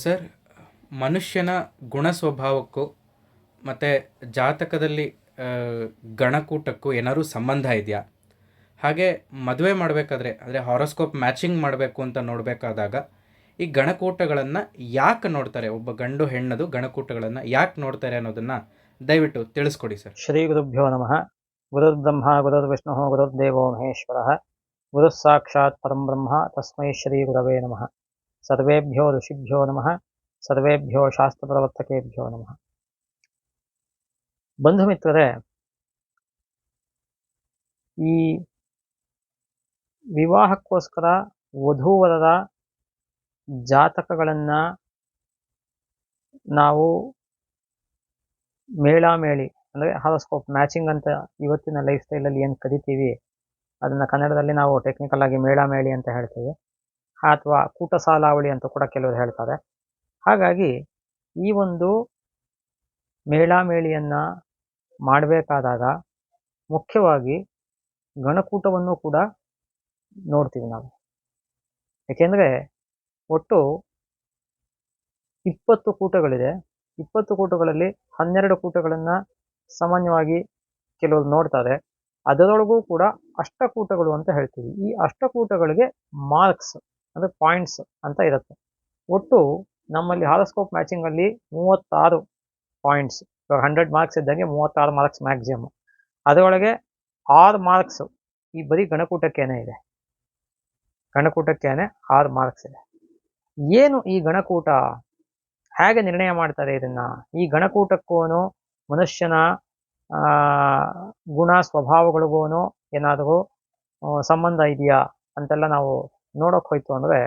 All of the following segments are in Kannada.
ಸರ್ ಮನುಷ್ಯನ ಗುಣ ಸ್ವಭಾವಕ್ಕೂ ಮತ್ತು ಜಾತಕದಲ್ಲಿ ಗಣಕೂಟಕ್ಕೂ ಏನಾದರೂ ಸಂಬಂಧ ಇದೆಯಾ? ಹಾಗೆ ಮದುವೆ ಮಾಡಬೇಕಾದ್ರೆ ಅಂದರೆ ಹಾರೋಸ್ಕೋಪ್ ಮ್ಯಾಚಿಂಗ್ ಮಾಡಬೇಕು ಅಂತ ನೋಡಬೇಕಾದಾಗ ಈ ಗಣಕೂಟಗಳನ್ನು ಯಾಕೆ ನೋಡ್ತಾರೆ? ಒಬ್ಬ ಗಂಡು ಹೆಣ್ಣದು ಗಣಕೂಟಗಳನ್ನು ಯಾಕೆ ನೋಡ್ತಾರೆ ಅನ್ನೋದನ್ನು ದಯವಿಟ್ಟು ತಿಳಿಸ್ಕೊಡಿ ಸರ್. ಶ್ರೀ ಗುರುಭ್ಯೋ ನಮಃ. ಗುರುರ್ಬ್ರಹ್ಮ, ಗುರುರ್ವಿಷ್ಣು, ಗುರುರ್ದೇವೋ ಮಹೇಶ್ವರ. ಗುರು ಸಾಕ್ಷಾತ್ ಪರಂ ಬ್ರಹ್ಮ, ತಸ್ಮೈ ಶ್ರೀ ಗುರವೇ ನಮಃ. ಸರ್ವೇಭ್ಯೋ ಋಷಿಭ್ಯೋ ನಮಃ. ಸರ್ವೇಭ್ಯೋ ಶಾಸ್ತ್ರಪ್ರವರ್ತಕೇಭ್ಯೋ ನಮಃ. ಬಂಧು ಮಿತ್ರರೇ, ಈ ವಿವಾಹಕ್ಕೋಸ್ಕರ ವಧೂವರರ ಜಾತಕಗಳನ್ನು ನಾವು ಮೇಳಾಮೇಳಿ ಅಂದರೆ ಹಾರೋಸ್ಕೋಪ್ ಮ್ಯಾಚಿಂಗ್ ಅಂತ ಇವತ್ತಿನ ಲೈಫ್ ಸ್ಟೈಲಲ್ಲಿ ಏನು ಕರಿತೀವಿ, ಅದನ್ನು ಕನ್ನಡದಲ್ಲಿ ನಾವು ಟೆಕ್ನಿಕಲ್ ಆಗಿ ಮೇಳಾಮೇಳಿ ಅಂತ ಹೇಳ್ತೀವಿ. ಅಥವಾ ಕೂಟ ಸಾಲಾವಳಿ ಅಂತ ಕೂಡ ಕೆಲವರು ಹೇಳ್ತಾರೆ. ಹಾಗಾಗಿ ಈ ಒಂದು ಮೇಳಾಮೇಳಿಯನ್ನು ಮಾಡಬೇಕಾದಾಗ ಮುಖ್ಯವಾಗಿ ಗಣಕೂಟವನ್ನು ಕೂಡ ನೋಡ್ತೀವಿ ನಾವು. ಏಕೆಂದರೆ ಒಟ್ಟು ಇಪ್ಪತ್ತು ಕೂಟಗಳಿದೆ. ಇಪ್ಪತ್ತು ಕೂಟಗಳಲ್ಲಿ ಹನ್ನೆರಡು ಕೂಟಗಳನ್ನು ಸಾಮಾನ್ಯವಾಗಿ ಕೆಲವರು ನೋಡ್ತಾರೆ. ಅದರೊಳಗೂ ಕೂಡ ಅಷ್ಟಕೂಟಗಳು ಅಂತ ಹೇಳ್ತೀವಿ. ಈ ಅಷ್ಟಕೂಟಗಳಿಗೆ ಮಾರ್ಕ್ಸ್ ಅಂದರೆ ಪಾಯಿಂಟ್ಸ್ ಅಂತ ಇರುತ್ತೆ. ಒಟ್ಟು ನಮ್ಮಲ್ಲಿ ಹಾರೋಸ್ಕೋಪ್ ಮ್ಯಾಚಿಂಗಲ್ಲಿ ಮೂವತ್ತಾರು ಪಾಯಿಂಟ್ಸ್ ಇವಾಗ ಹಂಡ್ರೆಡ್ ಮಾರ್ಕ್ಸ್ ಇದ್ದಂಗೆ ಮೂವತ್ತಾರು ಮಾರ್ಕ್ಸ್ ಮ್ಯಾಕ್ಸಿಮಮ್ ಅದರೊಳಗೆ ಆರು ಮಾರ್ಕ್ಸ್ ಈ ಬರೀ ಗಣಕೂಟಕ್ಕೇನೆ ಇದೆ. ಗಣಕೂಟಕ್ಕೇನೆ ಆರು ಮಾರ್ಕ್ಸ್ ಇದೆ. ಏನು ಈ ಗಣಕೂಟ ಹೇಗೆ ನಿರ್ಣಯ ಮಾಡ್ತಾರೆ ಇದನ್ನ? ಈ ಗಣಕೂಟಕ್ಕೂ ಮನುಷ್ಯನ ಗುಣ ಸ್ವಭಾವಗಳಿಗೂ ಏನಾದರೂ ಸಂಬಂಧ ಇದೆಯಾ ಅಂತೆಲ್ಲ ನಾವು ನೋಡೋಕೆ ಹೋಯ್ತು ಅಂದರೆ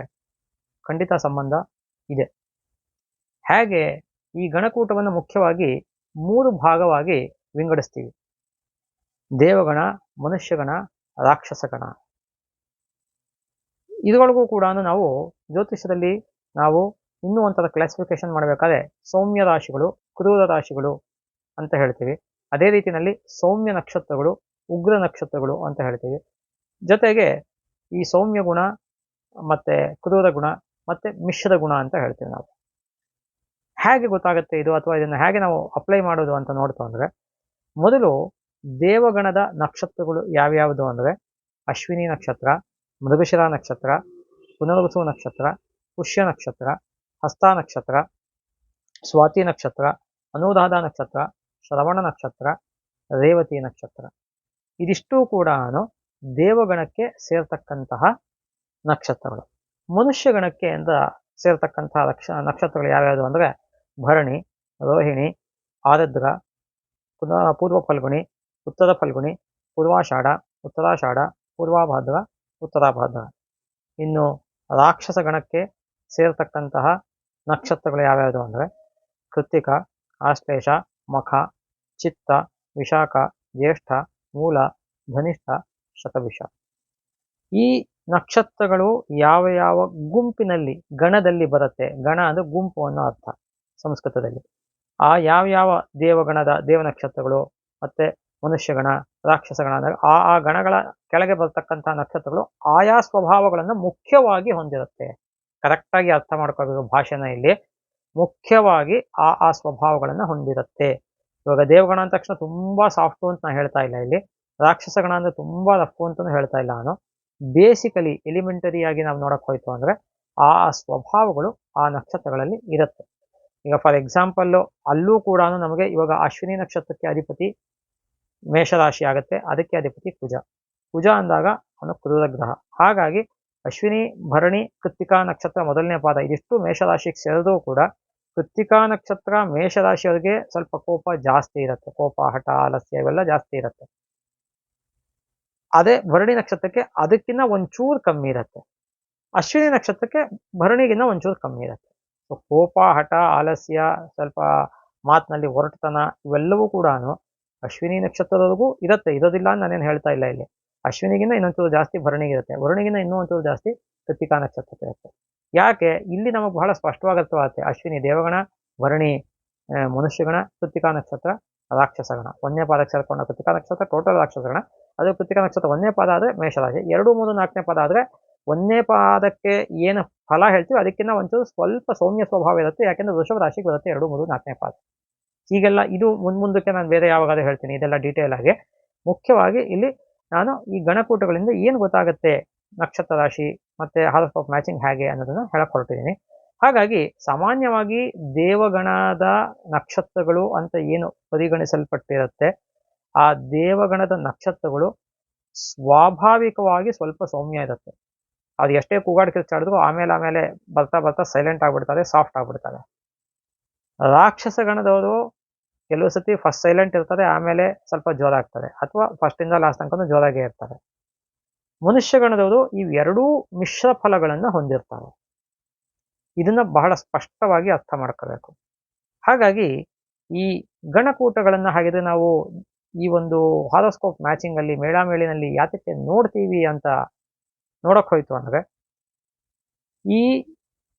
ಖಂಡಿತ ಸಂಬಂಧ ಇದೆ. ಹೇಗೆ ಈ ಗಣಕೂಟವನ್ನು ಮುಖ್ಯವಾಗಿ ಮೂರು ಭಾಗವಾಗಿ ವಿಂಗಡಿಸ್ತೀವಿ. ದೇವಗಣ, ಮನುಷ್ಯಗಣ, ರಾಕ್ಷಸಗಣ. ಇದರೊಳಗೂ ಕೂಡ ನಾವು ಜ್ಯೋತಿಷ್ಯದಲ್ಲಿ ನಾವು ಇನ್ನೂ ಒಂಥರ ಕ್ಲಾಸಿಫಿಕೇಶನ್ ಮಾಡಬೇಕಾದ್ರೆ ಸೌಮ್ಯ ರಾಶಿಗಳು, ಕ್ರೂರ ರಾಶಿಗಳು ಅಂತ ಹೇಳ್ತೀವಿ. ಅದೇ ರೀತಿಯಲ್ಲಿ ಸೌಮ್ಯ ನಕ್ಷತ್ರಗಳು, ಉಗ್ರ ನಕ್ಷತ್ರಗಳು ಅಂತ ಹೇಳ್ತೀವಿ. ಜೊತೆಗೆ ಈ ಸೌಮ್ಯ ಗುಣ ಮತ್ತೆ ಕ್ರೂರ ಗುಣ ಮತ್ತೆ ಮಿಶ್ರ ಗುಣ ಅಂತ ಹೇಳ್ತೀವಿ ನಾವು. ಹೇಗೆ ಗೊತ್ತಾಗುತ್ತೆ ಇದು ಅಥವಾ ಇದನ್ನು ಹೇಗೆ ನಾವು ಅಪ್ಲೈ ಮಾಡೋದು ಅಂತ ನೋಡ್ತು ಅಂದ್ರೆ, ಮೊದಲು ದೇವಗಣದ ನಕ್ಷತ್ರಗಳು ಯಾವ್ಯಾವುದು ಅಂದ್ರೆ, ಅಶ್ವಿನಿ ನಕ್ಷತ್ರ, ಮೃಗಶಿರ ನಕ್ಷತ್ರ, ಪುನರ್ವಸು ನಕ್ಷತ್ರ, ಪುಷ್ಯ ನಕ್ಷತ್ರ, ಹಸ್ತ ನಕ್ಷತ್ರ, ಸ್ವಾತಿ ನಕ್ಷತ್ರ ಅನುರಾಧ ನಕ್ಷತ್ರ ಶ್ರವಣ ನಕ್ಷತ್ರ, ರೇವತಿ ನಕ್ಷತ್ರ. ಇದಿಷ್ಟೂ ಕೂಡ ದೇವಗಣಕ್ಕೆ ಸೇರ್ತಕ್ಕಂತಹ ನಕ್ಷತ್ರಗಳು. ಮನುಷ್ಯ ಗಣಕ್ಕೆ ಅಂತ ಸೇರ್ತಕ್ಕಂತಹ ಲಕ್ಷ, ನಕ್ಷತ್ರಗಳು ಯಾವ್ಯಾವುದು ಅಂದರೆ ಭರಣಿ, ರೋಹಿಣಿ, ಆರದ್ರ, ಪುನಃ ಪೂರ್ವ ಫಲ್ಗುಣಿ, ಉತ್ತರ ಫಲ್ಗುಣಿ, ಪೂರ್ವಾಷಾಢ, ಉತ್ತರಾಷಾಢ, ಪೂರ್ವಾಭಾದ್ರ, ಉತ್ತರಾಭಾದ್ರ. ಇನ್ನು ರಾಕ್ಷಸ ಗಣಕ್ಕೆ ಸೇರ್ತಕ್ಕಂತಹ ನಕ್ಷತ್ರಗಳು ಯಾವ್ಯಾವುದು ಅಂದರೆ ಕೃತ್ತಿಕ, ಆಶ್ಲೇಷ ಮಖ, ಚಿತ್ತ, ವಿಶಾಖ, ಜ್ಯೇಷ್ಠ, ಮೂಲ, ಧನಿಷ್ಠ ಶತವಿಷ ಈ ನಕ್ಷತ್ರಗಳು ಯಾವ ಯಾವ ಗುಂಪಿನಲ್ಲಿ ಗಣದಲ್ಲಿ ಬರುತ್ತೆ? ಗಣ ಅಂದ್ರೆ ಗುಂಪು ಅನ್ನೋ ಅರ್ಥ ಸಂಸ್ಕೃತದಲ್ಲಿ. ಆ ಯಾವ ಯಾವ ದೇವಗಣದ ದೇವ ನಕ್ಷತ್ರಗಳು ಮತ್ತೆ ಮನುಷ್ಯಗಣ, ರಾಕ್ಷಸಗಣ ಅಂದ್ರೆ ಆ ಆ ಗಣಗಳ ಕೆಳಗೆ ಬರ್ತಕ್ಕಂಥ ನಕ್ಷತ್ರಗಳು ಆಯಾ ಸ್ವಭಾವಗಳನ್ನು ಮುಖ್ಯವಾಗಿ ಹೊಂದಿರುತ್ತೆ. ಕರೆಕ್ಟಾಗಿ ಅರ್ಥ ಮಾಡ್ಕೋಬೇಕು ಭಾಷೆನ ಇಲ್ಲಿ. ಮುಖ್ಯವಾಗಿ ಆ ಆ ಸ್ವಭಾವಗಳನ್ನು ಹೊಂದಿರುತ್ತೆ. ಇವಾಗ ದೇವಗಣ ಅಂದ ತಕ್ಷಣ ತುಂಬಾ ಸಾಫ್ಟು ಅಂತ ನಾನು ಹೇಳ್ತಾ ಇಲ್ಲ ಇಲ್ಲಿ. ರಾಕ್ಷಸಗಣ ಅಂದರೆ ತುಂಬಾ ರಫ್ಫು ಅಂತಲೂ ಹೇಳ್ತಾ ಇಲ್ಲ ನಾನು. ಬೇಸಿಕಲಿ ಎಲಿಮೆಂಟರಿ ಆಗಿ ನಾವು ನೋಡಕ್ ಹೋಯ್ತು ಅಂದ್ರೆ ಆ ಆ ಸ್ವಭಾವಗಳು ಆ ನಕ್ಷತ್ರಗಳಲ್ಲಿ ಇರುತ್ತೆ. ಈಗ ಫಾರ್ ಎಕ್ಸಾಂಪಲ್ಲು ಅಲ್ಲೂ ಕೂಡ ನಮಗೆ ಇವಾಗ ಅಶ್ವಿನಿ ನಕ್ಷತ್ರಕ್ಕೆ ಅಧಿಪತಿ ಮೇಷರಾಶಿ ಆಗುತ್ತೆ. ಅದಕ್ಕೆ ಅಧಿಪತಿ ಕುಜ ಕುಜ ಅಂದಾಗ ಅವನು ಕ್ರೂರಗ್ರಹ ಹಾಗಾಗಿ ಅಶ್ವಿನಿ, ಭರಣಿ, ಕೃತ್ತಿಕಾ ನಕ್ಷತ್ರ ಮೊದಲನೇ ಪಾದ. ಇದಿಷ್ಟು ಮೇಷರಾಶಿಗೆ ಸೇರಿದ್ರೂ ಕೂಡ ಕೃತ್ತಿಕಾ ನಕ್ಷತ್ರ ಮೇಷರಾಶಿಯವರಿಗೆ ಸ್ವಲ್ಪ ಕೋಪ ಜಾಸ್ತಿ ಇರುತ್ತೆ. ಕೋಪ, ಹಠ ಆಲಸ್ಯ ಇವೆಲ್ಲ ಜಾಸ್ತಿ ಇರುತ್ತೆ. ಅದೇ ಭರಣಿ ನಕ್ಷತ್ರಕ್ಕೆ ಅದಕ್ಕಿಂತ ಒಂಚೂರು ಕಮ್ಮಿ ಇರುತ್ತೆ. ಅಶ್ವಿನಿ ನಕ್ಷತ್ರಕ್ಕೆ ಭರಣಿಗಿಂತ ಒಂಚೂರು ಕಮ್ಮಿ ಇರುತ್ತೆ. ಸೊ ಕೋಪ, ಹಠ ಆಲಸ್ಯ ಸ್ವಲ್ಪ ಮಾತಿನಲ್ಲಿ ಹೊರಟತನ ಇವೆಲ್ಲವೂ ಕೂಡ ಅಶ್ವಿನಿ ನಕ್ಷತ್ರದವರೆಗೂ ಇರುತ್ತೆ. ಇರೋದಿಲ್ಲ ಅಂತ ನಾನೇನು ಹೇಳ್ತಾ ಇಲ್ಲ ಇಲ್ಲಿ. ಅಶ್ವಿನಿಗಿನ್ನ ಇನ್ನೊಂಚೂರು ಜಾಸ್ತಿ ಭರಣಿಗಿರುತ್ತೆ ವರುಣಿಗಿಂತ ಇನ್ನೂ ಒಂಚೂರು ಜಾಸ್ತಿ ಕೃತಿಕಾ ನಕ್ಷತ್ರಕ್ಕೆ ಇರುತ್ತೆ. ಯಾಕೆ? ಇಲ್ಲಿ ನಮಗೆ ಬಹಳ ಸ್ಪಷ್ಟವಾಗಿ ಅಶ್ವಿನಿ ದೇವಗಣ, ವರುಣಿ ಮನುಷ್ಯಗಣ, ಕೃತಿಕಾ ನಕ್ಷತ್ರ, ರಾಕ್ಷಸಗಣ. ಒಂದನೇ ಪಾದಕ್ಕೆ ಸೇರ್ಕೊಂಡ ಕೃತಿಕಾ ನಕ್ಷತ್ರ ಟೋಟಲ್ ರಾಕ್ಷಸಗಣ. ಅದು ಕೃತಿಕಾ ನಕ್ಷತ್ರ ಒಂದನೇ ಪಾದ ಆದರೆ ಮೇಷರಾಶಿ. ಎರಡು, ಮೂರು, ನಾಲ್ಕನೇ ಪಾದ ಆದರೆ ಒಂದನೇ ಪಾದಕ್ಕೆ ಏನು ಫಲ ಹೇಳ್ತೀವಿ ಅದಕ್ಕಿಂತ ಒಂಚೂರು ಸ್ವಲ್ಪ ಸೌಮ್ಯ ಸ್ವಭಾವ ಇರುತ್ತೆ. ಯಾಕೆಂದ್ರೆ ವೃಷಭ ರಾಶಿಗೆ ಬರುತ್ತೆ ಎರಡು, ಮೂರು, ನಾಲ್ಕನೇ ಪಾದ. ಈಗೆಲ್ಲ ಇದು ಮುಂದ್ ಮುಂದಕ್ಕೆ ನಾನು ಬೇರೆ ಯಾವಾಗಾದ್ರೂ ಹೇಳ್ತೀನಿ. ಇದೆಲ್ಲ ಡೀಟೇಲ್ ಆಗಿ. ಮುಖ್ಯವಾಗಿ ಇಲ್ಲಿ ನಾನು ಈ ಗಣಕೂಟಗಳಿಂದ ಏನು ಗೊತ್ತಾಗುತ್ತೆ ನಕ್ಷತ್ರ ರಾಶಿ ಮತ್ತೆ ಹಾರೋಸ್ಕೋಪ್ ಮ್ಯಾಚಿಂಗ್ ಹೇಗೆ ಅನ್ನೋದನ್ನ ಹೇಳಕ್ ಹೊರಟಿದ್ದೀನಿ ಹಾಗಾಗಿ ಸಾಮಾನ್ಯವಾಗಿ ದೇವಗಣದ ನಕ್ಷತ್ರಗಳು ಅಂತ ಏನು ಪರಿಗಣಿಸಲ್ಪಟ್ಟಿರುತ್ತೆ, ಆ ದೇವಗಣದ ನಕ್ಷತ್ರಗಳು ಸ್ವಾಭಾವಿಕವಾಗಿ ಸ್ವಲ್ಪ ಸೌಮ್ಯ ಇರುತ್ತೆ. ಅದು ಎಷ್ಟೇ ಕೂಗಾಡಿ ಕಿರ್ಚಾಡಿದ್ರು ಆಮೇಲೆ ಆಮೇಲೆ ಬರ್ತಾ ಬರ್ತಾ ಸೈಲೆಂಟ್ ಆಗ್ಬಿಡ್ತಾರೆ ಸಾಫ್ಟ್ ಆಗ್ಬಿಡ್ತಾರೆ. ರಾಕ್ಷಸ ಗಣದವರು ಕೆಲವು ಸತಿ ಫಸ್ಟ್ ಸೈಲೆಂಟ್ ಇರ್ತಾರೆ ಆಮೇಲೆ ಸ್ವಲ್ಪ ಜೋರಾಗ್ತಾರೆ ಅಥವಾ ಫಸ್ಟ್ ಇಂದ ಲಾಸ್ಟ್ ತನಕ ಜೋರಾಗೇ ಇರ್ತಾರೆ ಮನುಷ್ಯ ಗಣದವರು ಇವೆರಡೂ ಮಿಶ್ರ ಫಲಗಳನ್ನು ಹೊಂದಿರ್ತಾರೆ. ಇದನ್ನ ಬಹಳ ಸ್ಪಷ್ಟವಾಗಿ ಅರ್ಥ ಮಾಡ್ಕೋಬೇಕು. ಹಾಗಾಗಿ ಈ ಗಣಕೂಟಗಳನ್ನ ಹಾಗಿದ್ರೆ ನಾವು ಈ ಒಂದು ಹಾರೋಸ್ಕೋಪ್ ಮ್ಯಾಚಿಂಗ್ ಅಲ್ಲಿ, ಮೇಳಾಮೇಳಿನಲ್ಲಿ ಯಾತಕ್ಕೆ ನೋಡ್ತೀವಿ ಅಂತ ನೋಡಕ್ ಹೋಯ್ತು ಅಂದ್ರೆ, ಈ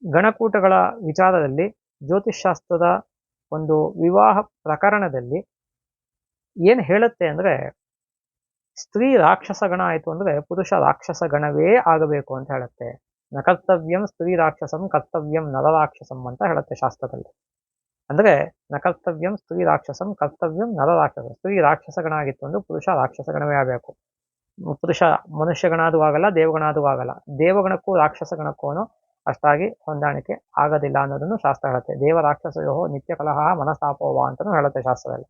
ಗಣಕೂಟಗಳ ವಿಚಾರದಲ್ಲಿ ಜ್ಯೋತಿಷ್ಶಾಸ್ತ್ರದ ಒಂದು ವಿವಾಹ ಪ್ರಕರಣದಲ್ಲಿ ಏನು ಹೇಳುತ್ತೆ ಅಂದ್ರೆ ಸ್ತ್ರೀ ರಾಕ್ಷಸ ಗಣ ಆಯ್ತು ಅಂದ್ರೆ ಪುರುಷ ರಾಕ್ಷಸ ಗಣವೇ ಆಗಬೇಕು ಅಂತ ಹೇಳುತ್ತೆ. ನ ಕರ್ತವ್ಯಂ ಸ್ತ್ರೀ ರಾಕ್ಷಸಂ, ಕರ್ತವ್ಯಂ ನರರಾಕ್ಷಸಂ ಅಂತ ಹೇಳುತ್ತೆ ಶಾಸ್ತ್ರದಲ್ಲಿ. ಅಂದ್ರೆ ನ ಕರ್ತವ್ಯಂ ಸ್ತ್ರೀ ರಾಕ್ಷಸಂ, ಕರ್ತವ್ಯಂ ಸ್ತ್ರೀ ರಾಕ್ಷಸ ಗಣ ಆಗಿತ್ತು ಅಂದ್ರೆ ಪುರುಷ ರಾಕ್ಷಸ ಗಣವೇ ಆಗಬೇಕು. ಪುರುಷ ಮನುಷ್ಯ ಗಣ ಆಗಲ್ಲ ದೇವಗಣಾದೂ ಆಗಲ್ಲ. ದೇವಗಣಕ್ಕೂ ರಾಕ್ಷಸ ಗಣಕ್ಕೂ ಅಷ್ಟಾಗಿ ಹೊಂದಾಣಿಕೆ ಆಗೋದಿಲ್ಲ ಅನ್ನೋದನ್ನು ಶಾಸ್ತ್ರ ಹೇಳುತ್ತೆ. ದೇವ ರಾಕ್ಷಸಯೋ ನಿತ್ಯ ಕಲಹ ಮನಸ್ತಾಪೋವ ಅಂತಲೂ ಹೇಳುತ್ತೆ ಶಾಸ್ತ್ರದಲ್ಲಿ.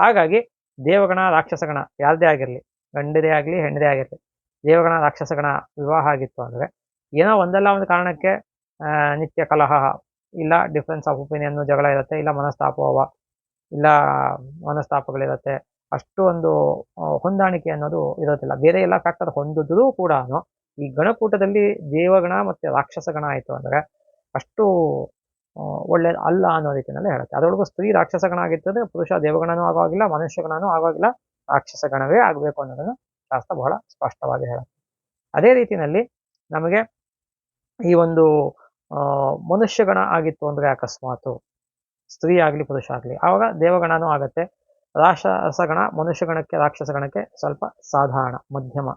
ಹಾಗಾಗಿ ದೇವಗಣ ರಾಕ್ಷಸಗಣ ಯಾರದೇ ಆಗಿರಲಿ, ಗಂಡದೇ ಆಗಲಿ, ಹೆಣ್ಣದೇ ಆಗಿರಲಿ, ದೇವಗಣ ರಾಕ್ಷಸಗಣ ವಿವಾಹ ಆಗಿತ್ತು ಅಂದರೆ ಏನೋ ಒಂದಲ್ಲ ಒಂದು ಕಾರಣಕ್ಕೆ ನಿತ್ಯ ಕಲಹ ಇಲ್ಲ ಡಿಫ್ರೆನ್ಸ್ ಆಫ್ ಒಪಿನಿಯನ್ ಜಗಳ ಇರುತ್ತೆ, ಇಲ್ಲ ಮನಸ್ತಾಪೋವ, ಇಲ್ಲ ಮನಸ್ತಾಪಗಳಿರುತ್ತೆ, ಅಷ್ಟು ಒಂದು ಹೊಂದಾಣಿಕೆ ಅನ್ನೋದು ಇರೋದಿಲ್ಲ. ಬೇರೆ ಎಲ್ಲ ಫ್ಯಾಕ್ಟರ್ ಹೊಂದಿದ್ರೂ ಕೂಡ ಈ ಗಣಕೂಟದಲ್ಲಿ ದೇವಗಣ ಮತ್ತೆ ರಾಕ್ಷಸ ಗಣ ಆಯ್ತು ಅಂದ್ರೆ ಅಷ್ಟು ಒಳ್ಳೆಯ ಒಳ್ಳೆ ಅಲ್ಲ ಅನ್ನೋ ರೀತಿಯಲ್ಲಿ ಹೇಳುತ್ತೆ. ಅದರೊಳಗೂ ಸ್ತ್ರೀ ರಾಕ್ಷಸ ಗಣ ಆಗಿರ್ತದೆ ಪುರುಷ ದೇವಗಣನೂ ಆಗೋಗಿಲ್ಲ ಮನುಷ್ಯ ಗಣನೂ ಆಗೋಗಿಲ್ಲ ರಾಕ್ಷಸ ಗಣವೇ ಆಗಬೇಕು ಅನ್ನೋದನ್ನು ಶಾಸ್ತ್ರ ಬಹಳ ಸ್ಪಷ್ಟವಾಗಿ ಹೇಳುತ್ತೆ. ಅದೇ ರೀತಿಯಲ್ಲಿ ನಮಗೆ ಈ ಒಂದು ಮನುಷ್ಯ ಗಣ ಆಗಿತ್ತು ಅಂದ್ರೆ ಅಕಸ್ಮಾತ್, ಸ್ತ್ರೀ ಆಗಲಿ, ಪುರುಷ ಆಗಲಿ, ಆವಾಗ ದೇವಗಣನೂ ಆಗತ್ತೆ. ಗಣಕ್ಕೆ ರಾಕ್ಷಸ ಗಣಕ್ಕೆ ಸ್ವಲ್ಪ ಸಾಧಾರಣ, ಮಧ್ಯಮ.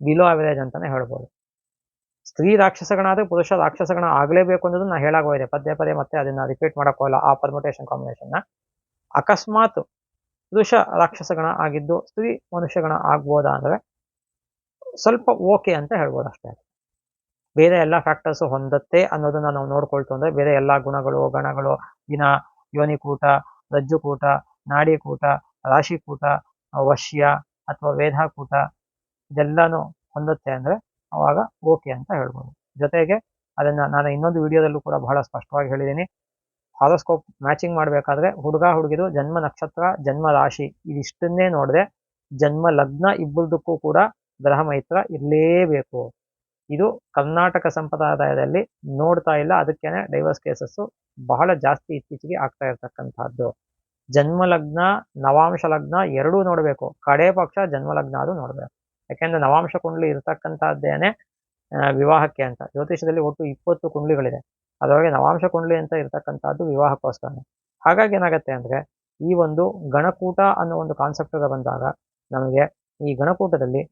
ಬಿಲೋ ಅವರೇಜ್ ಅಂತಾನೆ ಹೇಳ್ಬೋದು. ಸ್ತ್ರೀ ರಾಕ್ಷಸಗಣ ಆದರೆ ಪುರುಷ ರಾಕ್ಷಸಗಣ ಆಗಲೇಬೇಕು ಅನ್ನೋದು ನಾ ಹೇಳಾಗೋಗಿದೆ ಪದೇ ಪದೇ ಮತ್ತೆ ಅದನ್ನ ರಿಪೀಟ್ ಮಾಡೋಕ್ಕೋಲ್ಲ ಆ ಪರ್ಮುಟೇಷನ್ ಕಾಂಬಿನೇಷನ್ನ ಅಕಸ್ಮಾತ್ ಪುರುಷ ರಾಕ್ಷಸಗಣ ಆಗಿದ್ದು ಸ್ತ್ರೀ ಮನುಷ್ಯಗಣ ಆಗ್ಬೋದಾ ಅಂದರೆ ಸ್ವಲ್ಪ ಓಕೆ ಅಂತ ಹೇಳ್ಬೋದು ಅಷ್ಟೇ ಬೇರೆ ಎಲ್ಲ ಫ್ಯಾಕ್ಟರ್ಸ್ ಹೊಂದತ್ತೆ ಅನ್ನೋದನ್ನ ನಾವು ನೋಡ್ಕೊಳ್ತು ಅಂದರೆ ಬೇರೆ ಎಲ್ಲ ಗುಣಗಳು, ಗಣಗಳು, ದಿನ ಯೋನಿಕೂಟ ರಜ್ಜುಕೂಟ ನಾಡಿಕೂಟ ರಾಶಿಕೂಟ ವಶ್ಯ ಅಥವಾ ವೇದಾಕೂಟ ಇದೆಲ್ಲಾನು ಹೊಂದುತ್ತೆ ಅಂದ್ರೆ ಅವಾಗ ಓಕೆ ಅಂತ ಹೇಳ್ಬೋದು. ಜೊತೆಗೆ ಅದನ್ನ ನಾನು ಇನ್ನೊಂದು ವಿಡಿಯೋದಲ್ಲೂ ಕೂಡ ಬಹಳ ಸ್ಪಷ್ಟವಾಗಿ ಹೇಳಿದ್ದೀನಿ. ಹಾರೋಸ್ಕೋಪ್ ಮ್ಯಾಚಿಂಗ್ ಮಾಡಬೇಕಾದ್ರೆ ಹುಡುಗ ಹುಡುಗಿದು ಜನ್ಮ ನಕ್ಷತ್ರ, ಜನ್ಮ ರಾಶಿ ಇದಿಷ್ಟನ್ನೇ ನೋಡಿದ್ರೆ ಜನ್ಮ ಲಗ್ನ ಇಬ್ಬರದಕ್ಕೂ ಕೂಡ ಗ್ರಹ ಮೈತ್ರ ಇರಲೇಬೇಕು. ಇದು ಕರ್ನಾಟಕ ಸಂಪ್ರದಾಯದಲ್ಲಿ ನೋಡ್ತಾ ಇಲ್ಲ. ಅದಕ್ಕೇನೆ ಡೈವರ್ಸ್ ಕೇಸಸ್ ಬಹಳ ಜಾಸ್ತಿ ಇತ್ತೀಚೆಗೆ ಆಗ್ತಾ ಇರ್ತಕ್ಕಂಥದ್ದು. ಜನ್ಮ ಲಗ್ನ, ನವಾಂಶ ಲಗ್ನ ಎರಡೂ ನೋಡಬೇಕು. ಕಡೆ ಪಕ್ಷ ಜನ್ಮ ಲಗ್ನ ಅದು ನೋಡಬೇಕು. ಯಾಕೆಂದ್ರೆ ನವಾಂಶ ಕುಂಡ್ಲಿ ಇರ್ತಕ್ಕಂಥದ್ದೇನೆ ವಿವಾಹಕ್ಕೆ ಅಂತ. ಜ್ಯೋತಿಷದಲ್ಲಿ ಒಟ್ಟು ಇಪ್ಪತ್ತು ಕುಂಡ್ಲಿಗಳಿದೆ. ಅದರೊಳಗೆ ನವಾಂಶ ಕುಂಡ್ಲಿ ಅಂತ ಇರ್ತಕ್ಕಂಥದ್ದು ವಿವಾಹಕ್ಕೋಸ್ಕರ ಹಾಗಾಗಿ ಏನಾಗುತ್ತೆ ಅಂದ್ರೆ, ಈ ಒಂದು ಗಣಕೂಟ ಅನ್ನೋ ಒಂದು ಕಾನ್ಸೆಪ್ಟ್ ಬಂದಾಗ ನಮಗೆ ಈ ಗಣಕೂಟದಲ್ಲಿ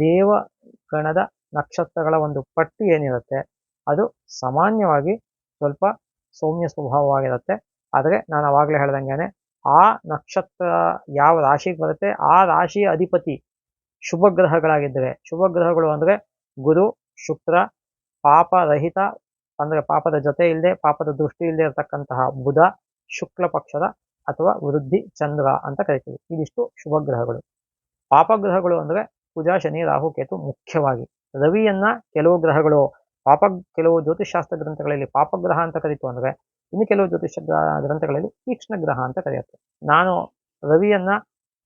ದೇವ ಗಣದ ನಕ್ಷತ್ರಗಳ ಒಂದು ಪಟ್ಟಿ ಏನಿರುತ್ತೆ, ಅದು ಸಾಮಾನ್ಯವಾಗಿ ಸ್ವಲ್ಪ ಸೌಮ್ಯ ಸ್ವಭಾವವಾಗಿರುತ್ತೆ. ಆದರೆ ನಾನು ಅವಾಗಲೇ ಹೇಳ್ದಂಗೆ ಆ ನಕ್ಷತ್ರ ಯಾವ ರಾಶಿಗೆ ಬರುತ್ತೆ, ಆ ರಾಶಿಯ ಅಧಿಪತಿ ಶುಭ ಗ್ರಹಗಳಾಗಿದ್ದರೆ ಶುಭ ಗ್ರಹಗಳು ಅಂದ್ರೆ ಗುರು, ಶುಕ್ರ ಪಾಪರಹಿತ ಅಂದ್ರೆ ಪಾಪದ ಜೊತೆ ಇಲ್ಲದೆ ಪಾಪದ ದೃಷ್ಟಿ ಇಲ್ಲದೆ ಇರತಕ್ಕಂತಹ ಬುಧ, ಶುಕ್ಲ ಪಕ್ಷದ ಅಥವಾ ವೃದ್ಧಿ ಚಂದ್ರ ಅಂತ ಕರಿತೀವಿ. ಇದಿಷ್ಟು ಶುಭ ಗ್ರಹಗಳು ಪಾಪಗ್ರಹಗಳು ಅಂದ್ರೆ ಕುಜ ಶನಿ, ರಾಹು, ಕೇತು ಮುಖ್ಯವಾಗಿ. ರವಿಯನ್ನ ಕೆಲವು ಗ್ರಹಗಳು, ಪಾಪ, ಕೆಲವು ಜ್ಯೋತಿಷ್ಶಾಸ್ತ್ರ ಗ್ರಂಥಗಳಲ್ಲಿ ಪಾಪಗ್ರಹ ಅಂತ ಕರೀತು ಅಂದ್ರೆ, ಇನ್ನು ಕೆಲವು ಜ್ಯೋತಿಷ ಗ್ರಂಥಗಳಲ್ಲಿ ತೀಕ್ಷ್ಣ ಗ್ರಹ ಅಂತ ಕರೆಯುತ್ತೆ. ನಾನು ರವಿಯನ್ನ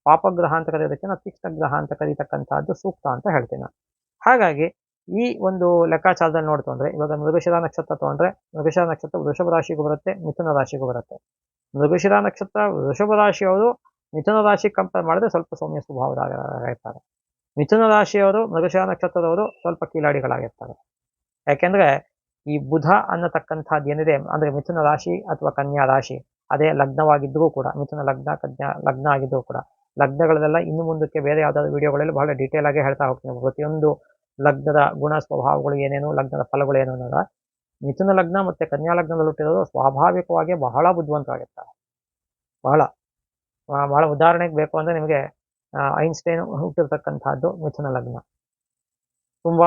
ಪಾಪಗ್ರಹ ಅಂತ ಕರೆಯೋದಕ್ಕೆ ನಾವು ತೀಕ್ಷ್ಣ ಗ್ರಹ ಅಂತ ಕರೀತಕ್ಕಂಥದ್ದು ಸೂಕ್ತ ಅಂತ ಹೇಳ್ತೀನಿ. ಹಾಗಾಗಿ ಈ ಒಂದು ಲೆಕ್ಕಾಚಾರದಲ್ಲಿ ನೋಡ್ತು ಇವಾಗ ಮೃಗಶಿರ ನಕ್ಷತ್ರ ತೊಗೊಂಡ್ರೆ ಮೃಗಶಿರ ನಕ್ಷತ್ರ ವೃಷಭ ರಾಶಿಗೂ ಬರುತ್ತೆ, ಮಿಥುನ ರಾಶಿಗೂ ಬರುತ್ತೆ. ಮೃಗಶಿರ ನಕ್ಷತ್ರ ವೃಷಭ ರಾಶಿಯವರು ಮಿಥುನ ರಾಶಿ ಕಂಪೇರ್ ಮಾಡಿದ್ರೆ ಸ್ವಲ್ಪ ಸೌಮ್ಯ ಸ್ವಭಾವದಾಗಿರ್ತಾರೆ ಮಿಥುನ ರಾಶಿಯವರು ಮೃಗಶಿರ ನಕ್ಷತ್ರದವರು ಸ್ವಲ್ಪ ಕೀಲಾಡಿಗಳಾಗಿರ್ತಾರೆ ಯಾಕೆಂದ್ರೆ ಈ ಬುಧ ಅನ್ನತಕ್ಕಂಥದ್ದು ಏನಿದೆ ಅಂದ್ರೆ ಮಿಥುನ ರಾಶಿ ಅಥವಾ ಕನ್ಯಾ ರಾಶಿ, ಅದೇ ಲಗ್ನವಾಗಿದ್ದರೂ ಕೂಡ, ಮಿಥುನ ಲಗ್ನ, ಕನ್ಯಾ ಲಗ್ನ ಆಗಿದ್ದರೂ ಕೂಡ ಲಗ್ನಗಳದೆಲ್ಲ ಇನ್ನು ಮುಂದಕ್ಕೆ ಬೇರೆ ಯಾವುದಾದ್ರು ವಿಡಿಯೋಗಳಲ್ಲಿ ಬಹಳ ಡೀಟೇಲ್ ಆಗಿ ಹೇಳ್ತಾ ಹೋಗ್ತೀನಿ. ಪ್ರತಿಯೊಂದು ಲಗ್ನದ ಗುಣ ಸ್ವಭಾವಗಳು ಏನೇನು, ಲಗ್ನದ ಫಲಗಳು ಏನು ಅನ್ನೋದ ಮಿಥುನ ಲಗ್ನ ಮತ್ತು ಕನ್ಯಾ ಲಗ್ನದಲ್ಲಿ ಹುಟ್ಟಿರೋದು ಸ್ವಾಭಾವಿಕವಾಗಿ ಬಹಳ ಬುದ್ಧಿವಂತರಾಗಿರ್ತಾರೆ. ಬಹಳ. ಬಹಳ ಉದಾಹರಣೆಗೆ ಬೇಕು ಅಂದರೆ ನಿಮಗೆ ಐನ್ಸ್ಟೈನ್ ಹುಟ್ಟಿರ್ತಕ್ಕಂಥದ್ದು ಮಿಥುನ ಲಗ್ನ. ತುಂಬ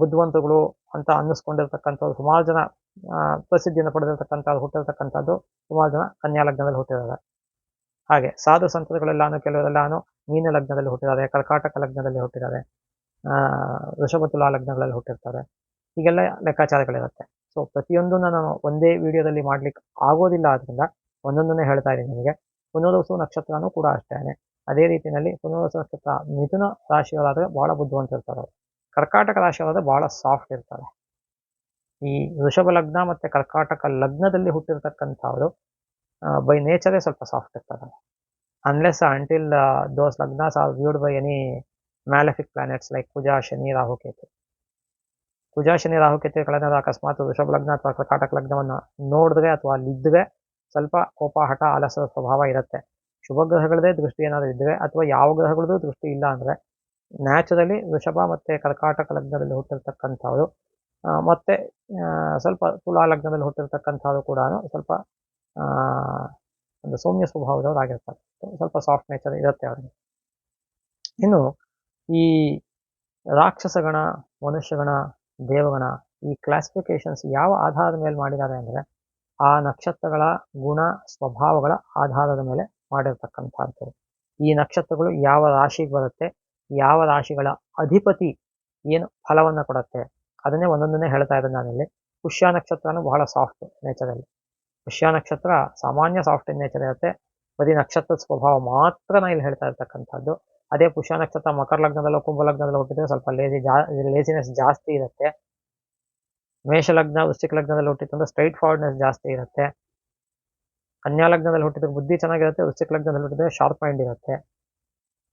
ಬುದ್ಧಿವಂತಗಳು ಅಂತ ಅನ್ನಿಸ್ಕೊಂಡಿರ್ತಕ್ಕಂಥವ್ರು ಸುಮಾರು ಜನ ಪ್ರಸಿದ್ಧಿಯನ್ನು ಪಡೆದಿರ್ತಕ್ಕಂಥದ್ದು, ಹುಟ್ಟಿರ್ತಕ್ಕಂಥದ್ದು ಸುಮಾರು ಜನ ಕನ್ಯಾ ಲಗ್ನದಲ್ಲಿ ಹುಟ್ಟಿದ್ದಾರೆ. ಹಾಗೆ ಸಾಧು ಸಂತರುಗಳೆಲ್ಲಾನು ಕೆಲವರೆಲ್ಲಾನು ಮೀನ ಲಗ್ನದಲ್ಲಿ ಹುಟ್ಟಿದ್ದಾರೆ ಕರ್ಕಾಟಕ ಲಗ್ನದಲ್ಲಿ ಹುಟ್ಟಿದ್ದಾರೆ ಆ, ವೃಷಭ ತುಲಾ ಲಗ್ನಗಳಲ್ಲಿ ಹುಟ್ಟಿರ್ತಾರೆ. ಹೀಗೆಲ್ಲ ಲೆಕ್ಕಾಚಾರಗಳಿರುತ್ತೆ. ಸೊ ಪ್ರತಿಯೊಂದು ನಾನು ಒಂದೇ ವಿಡಿಯೋದಲ್ಲಿ ಮಾಡ್ಲಿಕ್ಕೆ ಆಗೋದಿಲ್ಲ ಆದ್ರಿಂದ ಒಂದೊಂದನ್ನೇ ಹೇಳ್ತಾ ಇದ್ದೀನಿ ನಿಮಗೆ. ಪುನರ್ವಸು ನಕ್ಷತ್ರನೂ ಕೂಡ ಅಷ್ಟೇ ಅದೇ ರೀತಿಯಲ್ಲಿ ಪುನರ್ವಸು ನಕ್ಷತ್ರ ಮಿಥುನ ರಾಶಿಯವರಾದರೆ ಬಹಳ ಬುದ್ಧಿವಂತಿರ್ತಾರೆ. ಕರ್ಕಾಟಕ ರಾಶಿಯವರಾದರೆ ಬಹಳ ಸಾಫ್ಟ್ ಇರ್ತಾರೆ. ಈ ವೃಷಭ ಲಗ್ನ ಮತ್ತು ಕರ್ಕಾಟಕ ಲಗ್ನದಲ್ಲಿ ಹುಟ್ಟಿರ್ತಕ್ಕಂಥವರು ಬೈ ನೇಚರೇ ಸ್ವಲ್ಪ ಸಾಫ್ಟ್ ಇರ್ತಾರೆ unless until those ಲಗ್ನಾಸ್ are viewed by any malefic planets like ಪೂಜಾ ಶನಿ ರಾಹು ಕೇತು ಕುಜಾ ಶನಿ ರಾಹು ಕಳೆದ ಅಕಸ್ಮಾತ್ ವೃಷಭ ಲಗ್ನ ಅಥವಾ ಕರ್ಕಾಟಕ ಲಗ್ನವನ್ನು ನೋಡಿದ್ರೆ ಅಥವಾ ಅಲ್ಲಿದ್ದರೆ ಸ್ವಲ್ಪ ಕೋಪ, ಹಠ ಆಲಸದ ಸ್ವಭಾವ ಇರುತ್ತೆ. ಶುಭ ಗ್ರಹಗಳದೇ ದೃಷ್ಟಿ ಏನಾದರೂ ಇದ್ದರೆ ಅಥವಾ ಯಾವ ಗ್ರಹಗಳದ್ದು ದೃಷ್ಟಿ ಇಲ್ಲ ಅಂದರೆ ನ್ಯಾಚುರಲಿ ವೃಷಭ ಮತ್ತು ಕರ್ಕಾಟಕ ಲಗ್ನದಲ್ಲಿ ಹುಟ್ಟಿರ್ತಕ್ಕಂಥವ್ರು ಮತ್ತೆ ಸ್ವಲ್ಪ ತುಲಾ ಲಗ್ನದಲ್ಲಿ ಹುಟ್ಟಿರ್ತಕ್ಕಂಥವ್ರು ಕೂಡ ಸ್ವಲ್ಪ ಒಂದು ಸೌಮ್ಯ ಸ್ವಭಾವದವ್ರು ಆಗಿರ್ತಾರೆ. ಸ್ವಲ್ಪ ಸಾಫ್ಟ್ ನೇಚರ್ ಇರುತ್ತೆ ಅವರಿಗೆ. ಇನ್ನು ಈ ರಾಕ್ಷಸಗಣ, ಮನುಷ್ಯಗಣ, ದೇವಗಣ ಈ ಕ್ಲಾಸಿಫಿಕೇಶನ್ಸ್ ಯಾವ ಆಧಾರದ ಮೇಲೆ ಮಾಡಿದ್ದಾರೆ ಅಂದರೆ ಆ ನಕ್ಷತ್ರಗಳ ಗುಣ, ಸ್ವಭಾವಗಳ ಆಧಾರದ ಮೇಲೆ ಮಾಡಿರ್ತಕ್ಕಂಥದ್ದು. ಈ ನಕ್ಷತ್ರಗಳು ಯಾವ ರಾಶಿಗೆ ಬರುತ್ತೆ, ಯಾವ ರಾಶಿಗಳ ಅಧಿಪತಿ ಏನು ಫಲವನ್ನು ಕೊಡುತ್ತೆ, ಅದನ್ನೇ ಒಂದೊಂದನ್ನೇ ಹೇಳ್ತಾ ಇದ್ದೀನಿ ನಾನಿಲ್ಲಿ. ಪುಷ್ಯ ನಕ್ಷತ್ರನೂ ಬಹಳ ಸಾಫ್ಟ್ ನೇಚರಲ್ಲಿ ಪುಷ್ಯ ನಕ್ಷತ್ರ ಸಾಮಾನ್ಯ ಸಾಫ್ಟ್ ನೇಚರ್ ಇರುತ್ತೆ. ಬರೀ ನಕ್ಷತ್ರದ ಸ್ವಭಾವ ಮಾತ್ರ ನಾ ಇಲ್ಲಿ ಹೇಳ್ತಾ ಇರ್ತಕ್ಕಂಥದ್ದು. ಅದೇ ಪುಷ್ಯ ನಕ್ಷತ್ರ, ಮಕರ ಲಗ್ನದಲ್ಲೋ, ಕುಂಭ ಲಗ್ನದಲ್ಲೋ ಹುಟ್ಟಿದ್ರೆ ಸ್ವಲ್ಪ ಲೇಜಿ ಜಾ ಲೇಜಿನೆಸ್ ಜಾಸ್ತಿ ಇರುತ್ತೆ. ಮೇಷ ಲಗ್ನ, ವೃಶ್ಚಿಕ ಲಗ್ನದಲ್ಲಿ ಹುಟ್ಟಿತ್ತು ಅಂದ್ರೆ ಸ್ಟ್ರೈಟ್ ಫಾರ್ವರ್ಡ್ನೆಸ್ ಜಾಸ್ತಿ ಇರುತ್ತೆ. ಕನ್ಯಾ ಲಗ್ನದಲ್ಲಿ ಹುಟ್ಟಿದ್ರೆ ಬುದ್ಧಿ ಚೆನ್ನಾಗಿರುತ್ತೆ, ವೃಶ್ಚಿಕ ಲಗ್ನದಲ್ಲಿ ಹುಟ್ಟಿದ್ರೆ ಶಾರ್ಪ್ ಮೈಂಡ್ ಇರುತ್ತೆ.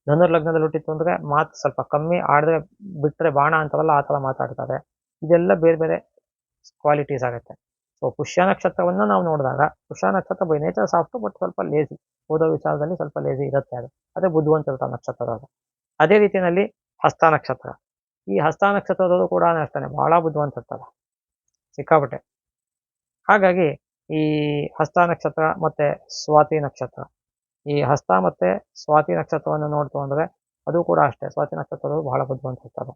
ಧನುರ್ ಲಗ್ನದಲ್ಲಿ ಹುಟ್ಟಿತ್ತು ಅಂದ್ರೆ ಮಾತು ಸ್ವಲ್ಪ ಕಮ್ಮಿ, ಆಡಿದ್ರೆ ಬಿಟ್ಟರೆ ಬಾಣ ಅಂತಾರಲ್ಲ ಆ ಥರ ಮಾತಾಡ್ತಾರೆ. ಇದೆಲ್ಲ ಬೇರೆ ಬೇರೆ ಕ್ವಾಲಿಟೀಸ್ ಆಗುತ್ತೆ. ಸೊ ಪುಷ್ಯ ನಕ್ಷತ್ರವನ್ನು ನಾವು ನೋಡಿದಾಗ ಪುಷ್ಯ ನಕ್ಷತ್ರ ಬೈ ನೇಚರ್ ಸಾಫ್ಟ್ ಬಟ್ ಸ್ವಲ್ಪ ಲೇಜಿ ಓದೋ ವಿಚಾರದಲ್ಲಿ ಸ್ವಲ್ಪ ಲೇಜಿ ಇರುತ್ತೆ ಅದು. ಅದೇ ಬುದ್ಧಿವಂತ ನಕ್ಷತ್ರದವರು ಅದೇ. ರೀತಿಯಲ್ಲಿ ಹಸ್ತ ನಕ್ಷತ್ರ. ಈ ಹಸ್ತ ನಕ್ಷತ್ರದವರು ಕೂಡ ಅಷ್ಟೇ ಬಹಳ ಬುದ್ಧಿವಂತ ಇರ್ತಾರೆ ಸಿಕ್ಕಾಪಟ್ಟೆ. ಹಾಗಾಗಿ ಈ ಹಸ್ತ ನಕ್ಷತ್ರ ಮತ್ತೆ ಸ್ವಾತಿ ನಕ್ಷತ್ರ. ಈ ಹಸ್ತ ಮತ್ತೆ ಸ್ವಾತಿ ನಕ್ಷತ್ರವನ್ನು ನೋಡ್ತು ಅಂದರೆ ಅದು ಕೂಡ ಅಷ್ಟೇ. ಸ್ವಾತಿ ನಕ್ಷತ್ರದವರು ಬಹಳ ಬುದ್ಧಿವಂತ ಇರ್ತಾರೆ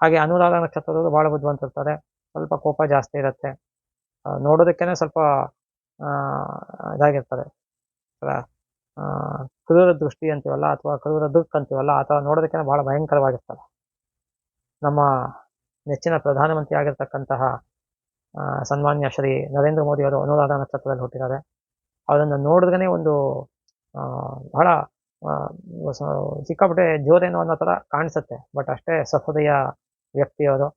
ಹಾಗೆ ಅನುರಾಧ ನಕ್ಷತ್ರದವರು ಬಹಳ ಬುದ್ಧಿವಂತ ಇರ್ತಾರೆ ಸ್ವಲ್ಪ ಕೋಪ ಜಾಸ್ತಿ ಇರುತ್ತೆ. ನೋಡೋದಕ್ಕೇನೆ ಸ್ವಲ್ಪ ಇದಾಗಿರ್ತದೆ. ಕ್ರೂರ ದೃಷ್ಟಿ ಅಂತೀವಲ್ಲ ಅಥವಾ ಕ್ರೂರ ದುಃಖ ಅಂತೀವಲ್ಲ, ಆ ಥರ ನೋಡೋದಕ್ಕೇನೆ ಬಹಳ ಭಯಂಕರವಾಗಿರ್ತಾರೆ ನಮ್ಮ ನೆಚ್ಚಿನ ಪ್ರಧಾನಮಂತ್ರಿ ಆಗಿರ್ತಕ್ಕಂತಹ ಸನ್ಮಾನ್ಯ ಶ್ರೀ ನರೇಂದ್ರ ಮೋದಿ ಅವರು ಅನುರಾಧ ನಕ್ಷತ್ರದಲ್ಲಿ ಹುಟ್ಟಿದ್ದಾರೆ. ಅವರನ್ನು ನೋಡಿದ್ರೇ ಒಂದು ಬಹಳ ಸಿಕ್ಕಾಪಟ್ಟೆ ಜೋರೇನೋ ಅನ್ನೋ ಥರ ಕಾಣಿಸುತ್ತೆ. ಬಟ್ ಅಷ್ಟೇ ಸಹೃದಯ ವ್ಯಕ್ತಿಯವರು